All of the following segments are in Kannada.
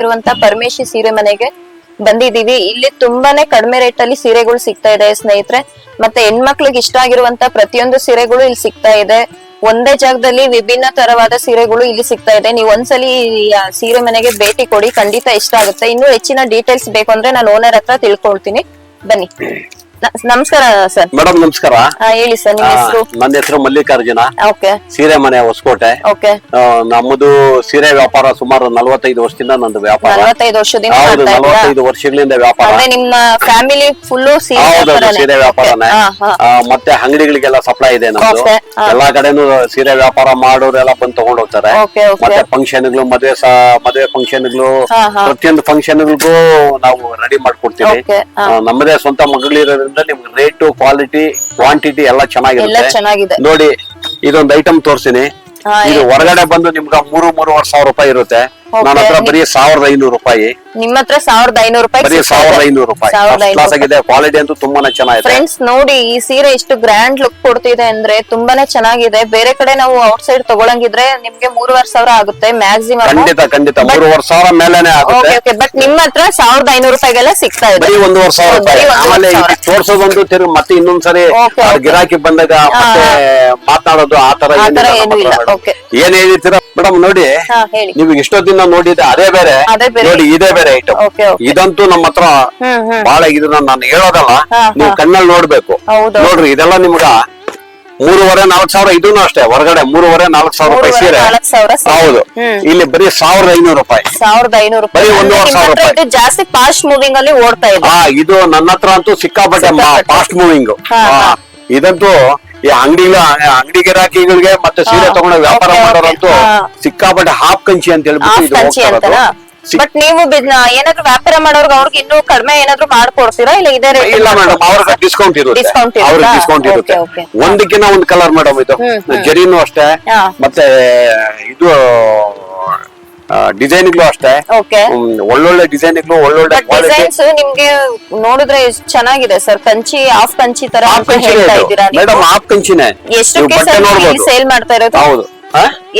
ಇರುವಂತ ಪರಮೇಶಿ ಸೀರೆ ಮನೆಗೆ ಬಂದಿದೀವಿ ಇಲ್ಲಿ ತುಂಬಾನೇ ಕಡಿಮೆ ರೇಟ್ ಅಲ್ಲಿ ಸೀರೆಗಳು ಸಿಗ್ತಾ ಇದೆ ಸ್ನೇಹಿತರೆ. ಮತ್ತೆ ಹೆಣ್ಮಕ್ಳಿಗೆ ಇಷ್ಟ ಆಗಿರುವಂತ ಪ್ರತಿಯೊಂದು ಸೀರೆಗಳು ಇಲ್ಲಿ ಸಿಗ್ತಾ ಇದೆ. ಒಂದೇ ಜಾಗದಲ್ಲಿ ವಿಭಿನ್ನ ತರವಾದ ಸೀರೆಗಳು ಇಲ್ಲಿ ಸಿಗ್ತಾ ಇದೆ. ನೀವು ಒಂದ್ಸಲಿ ಸೀರೆ ಮನೆಗೆ ಭೇಟಿ ಕೊಡಿ. ಖಂಡಿತ ಇಷ್ಟ ಆಗುತ್ತೆ. ಇನ್ನು ಹೆಚ್ಚಿನ ಡೀಟೇಲ್ಸ್ ಬೇಕು ಅಂದ್ರೆ ನಾನು ಓನರ್ ಹತ್ರ ತಿಳ್ಕೊಳ್ತೀನಿ. ಬನ್ನಿ. ನಮಸ್ಕಾರ ಸರ್ ಮೇಡಮ್ ನಮಸ್ಕಾರ. ಹೇಳಿ ಸರ್ ನಿಮ್ಮ ಹೆಸರು? ನನ್ನ ಹೆಸರು ಮಲ್ಲಿಕಾರ್ಜುನ. ಓಕೆ. ಸೀರೆ ಮನೆ ಹೊಸಕೋಟೆ. ಓಕೆ. ನಮ್ಮದು ಸೀರೆ ವ್ಯಾಪಾರ ಸುಮಾರು ನಲವತ್ತೈದು ವರ್ಷದಿಂದ ನಂದು ವ್ಯಾಪಾರ. ನಲವತ್ತೈದು ವರ್ಷದಿಂದ ಹೌದು ಮಾಡ್ತಾ ಇದ್ದೀರಾ? ನಲವತ್ತೈದು ವರ್ಷಗಳಿಂದ ವ್ಯಾಪಾರ. ಅಂದ್ರೆ ನಿಮ್ಮ ಫ್ಯಾಮಿಲಿ ಫುಲ್ಲು ಸೀರೆ ಹೌದು ವ್ಯಾಪಾರನೇ. ಸೀರೆ ವ್ಯಾಪಾರನೇ. ಹಾ, ಹಾ. ಆ, ಮತ್ತೆ ಅಂಗಡಿಗಳಿಗೆಲ್ಲ ಸಪ್ಲೈ ಇದೆ ನಮ್ದು. Okay, ಹಾ. ಎಲ್ಲಾ ಕಡೆನೂ ಸೀರೆ ವ್ಯಾಪಾರ ಮಾಡೋರೆಲ್ಲ ಬಂದು ತಗೊಂಡ್ ಹೋಗ್ತಾರೆ Okay, okay. ಮತ್ತೆ ಫಂಕ್ಷನ್ಗಳು ಮದುವೆ ಸ ಮದುವೆ ಫಂಕ್ಷನ್ಗಳು ಹಾ, ಹಾ. ಪ್ರತಿಯೊಂದು ಫಂಕ್ಷನ್ಗಳಿಗೂ ನಾವು ರೆಡಿ ಮಾಡ್ಕೊಡ್ತೀವಿ. Okay, ಹಾ. ಆ, ನಮ್ಮದೇ ಸ್ವಂತ ಮಗಳಿರೋದ್ರಿಂದ ನಿಮ್ಗೆ ರೇಟು ಕ್ವಾಲಿಟಿ ಕ್ವಾಂಟಿಟಿ ಎಲ್ಲ ಎಲ್ಲ ಚೆನ್ನಾಗಿರುತ್ತೆ ಚೆನ್ನಾಗಿದೆ. ನೋಡಿ ಇದೊಂದು ಐಟಮ್ ತೋರ್ಸಿನಿ. ಇದು ಹೊರಗಡೆ ಬಂದು ನಿಮ್ಗೆ ಮೂರು ಮೂರುವರೆ ಸಾವಿರ ರೂಪಾಯಿ ಇರುತ್ತೆ. ನನ್ನ ಹತ್ರ ಬರೀ ಸಾವಿರದ ಐನೂರು ರೂಪಾಯಿ. ನಿಮ್ಮ ಹತ್ರ ಸಾವಿರದ ಐನೂರು ರೂಪಾಯಿ ಬರೀ ಸಾವಿರದ ಐನೂರು ರೂಪಾಯಿ. ಸಾವಿರದ ಕ್ಲಾಸ್ ಆಗಿದೆ ಕ್ವಾಲಿಟಿ ಅಂತೂ ತುಂಬಾನೇ ಚೆನ್ನಾಗಿದೆ. ಫ್ರೆಂಡ್ಸ್ ನೋಡಿ ಈ ಸೀರೆ ಎಷ್ಟು ಗ್ರ್ಯಾಂಡ್ ಲುಕ್ ಕೊಡ್ತಿದೆ ಅಂದ್ರೆ ತುಂಬಾನೇ ಚೆನ್ನಾಗಿದೆ. ಬೇರೆ ಕಡೆ ನಾವು ಔಟ್ ಸೈಡ್ ತಗೊಳಂಗಿದ್ರೆ ನಿಮ್ಗೆ ಮೂರುವರೆ ಸಾವಿರ ಆಗುತ್ತೆ ಮ್ಯಾಕ್ಸಿಮಮ್ ಖಂಡಿತ ಖಂಡಿತ. ಮೂರುವರೆ ಸಾವಿರ ಮೇಲೆ ಆಗುತ್ತೆ. ಬಟ್ ನಿಮ್ಮ ಹತ್ರ ಸಾವಿರದ ಐನೂರು ರೂಪಾಯಿಗೆಲ್ಲ ಸಿಗ್ತಾ ಇದೆ. ಬರೀ ಒಂದೂವರೆ ಸಾವಿರ ರೂಪಾಯಿ. ಆಮೇಲೆ ತೋರ್ಸೋದೊಂದು ತಿರುಗಿ ಮತ್ತೆ ಇನ್ನೊಂದ್ಸರಿ ಗಿರಾಕಿ ಬಂದಾಗ ಮತ್ತೆ ಮಾತಾಡೋದು ಆ ತರ ಏನೂ ಹೇಳಿರ್ತೀರ ಮೇಡಮ್ ನೋಡಿ ನೀವು ಇಷ್ಟೊತ್ತಿನ ನೋಡಿದ್ರೆ ಅದೇ ಬೇರೆ ಅದೇ ಬೇರೆ. ನೋಡಿ ಇದೇ ಬೇರೆ ಐಟಮ್. ಇದಂತೂ ನಮ್ಮ ಹತ್ರ ಬಹಳ ಇದನ್ನ ನಾನು ಹೇಳೋದಲ್ಲ ನೀವು ಕಣ್ಣಲ್ಲಿ ನೋಡ್ಬೇಕು. ನೋಡ್ರಿ ಇದೆಲ್ಲ ನಿಮ್ಗ ಮೂರುವರೆ ನಾಲ್ಕ್ ಸಾವಿರ ಇದೂ ಅಷ್ಟೇ ಹೊರಗಡೆ ಮೂರುವರೆ ನಾಲ್ಕು ಸಾವಿರ ರೂಪಾಯಿ ಸೀರೆ. ಹೌದು ಇಲ್ಲಿ ಬರೀ ಸಾವಿರದ ಐನೂರು ರೂಪಾಯಿ ಸಾವಿರದ ಐನೂರು ಬರೀ ಒಂದೂವರೆ ಸಾವಿರ ರೂಪಾಯಿ. ಜಾಸ್ತಿ ಫಾಸ್ಟ್ ಮೂವಿಂಗ್ ಅಲ್ಲಿ ಓಡ್ತಾ ಇದೆ ಇದು ನನ್ನ ಹತ್ರ ಅಂತೂ ಸಿಕ್ಕಾಪಟ್ಟೆ. Fast moving. ಇದಂತೂ ಈ ಅಂಗಡಿ ಅಂಗಡಿ ಗಿರಾಕಿಗಳಿಗೆ ಮತ್ತೆ ಸೀರೆ ತಗೊಂಡ ತಗೊಂಡು ವ್ಯಾಪಾರ. ಮಾಡೋರಂತೂ ಸಿಕ್ಕಾಪಟ್ಟೆ ಹಾಫ್ ಕಂಚಿ ಅಂತ ಹೇಳ್ಬಿಟ್ಟು ಇದು ಕಂಚಿ ಹೋಗ್ತಾ ಅಂತನಾ ಇರೋದು. ಬಟ್ ನೀವು ಬಿದ್ನ- ಏನಾದ್ರು ವ್ಯಾಪಾರ ಮಾಡೋರ್ಗೆ ಅವ್ರಿಗೆ ಇನ್ನೂ ಕಡಿಮೆ ಏನಾದ್ರು ಮಾಡ್ಕೊಡ್ತೀರಾ ಇಲ್ಲ ಇದೇ ರೇಟ್ ಇಲ್ಲ ಮೇಡಮ್ ಅವ್ರಿಗೆ ಡಿಸ್ಕೌಂಟ್ ಇರುತ್ತೆ Discount ಇರುತ್ತಾ? ಅವ್ರಿಗೆ ಡಿಸ್ಕೌಂಟ್ ಇರುತ್ತೆ Okay. ಒಂದಕ್ಕಿಂತ ಒಂದ್ ಕಲರ್ ಮೇಡಮ್ ಇದು ಹ್ಮ್, ಹ್ಮ್. ಜರಿನೂ ಅಷ್ಟೇ ಹಾ. ಮತ್ತೆ ಇದು ಡಿಸೈನ್ಗಳು ಅಷ್ಟೇ. ಓಕೆ ಒಳ್ಳೊಳ್ಳೆ ಡಿಸೈನ್ಗಳು ಒಳ್ಳೊಳ್ಳೆ ಕ್ವಾಲಿಟಿ ಡಿಸೈನ್ಸ್ ನಿಮ್ಗೆ ನೋಡಿದ್ರೆ ಎಷ್ಟ್ ಚೆನ್ನಾಗಿದೆ ಸರ್ ಕಂಚಿ ಹಾಫ್ ಕಂಚಿ ತರ ಮೇಡಮ್ ಹಾಫ್ ಕಂಚಿನೇ ನೀವು? ಬಟ್ಟೆ ನೋಡ್ಬೋದು. ಸೇಲ್ ಮಾಡ್ತಾ ಇರೋದು? ಹೌದು?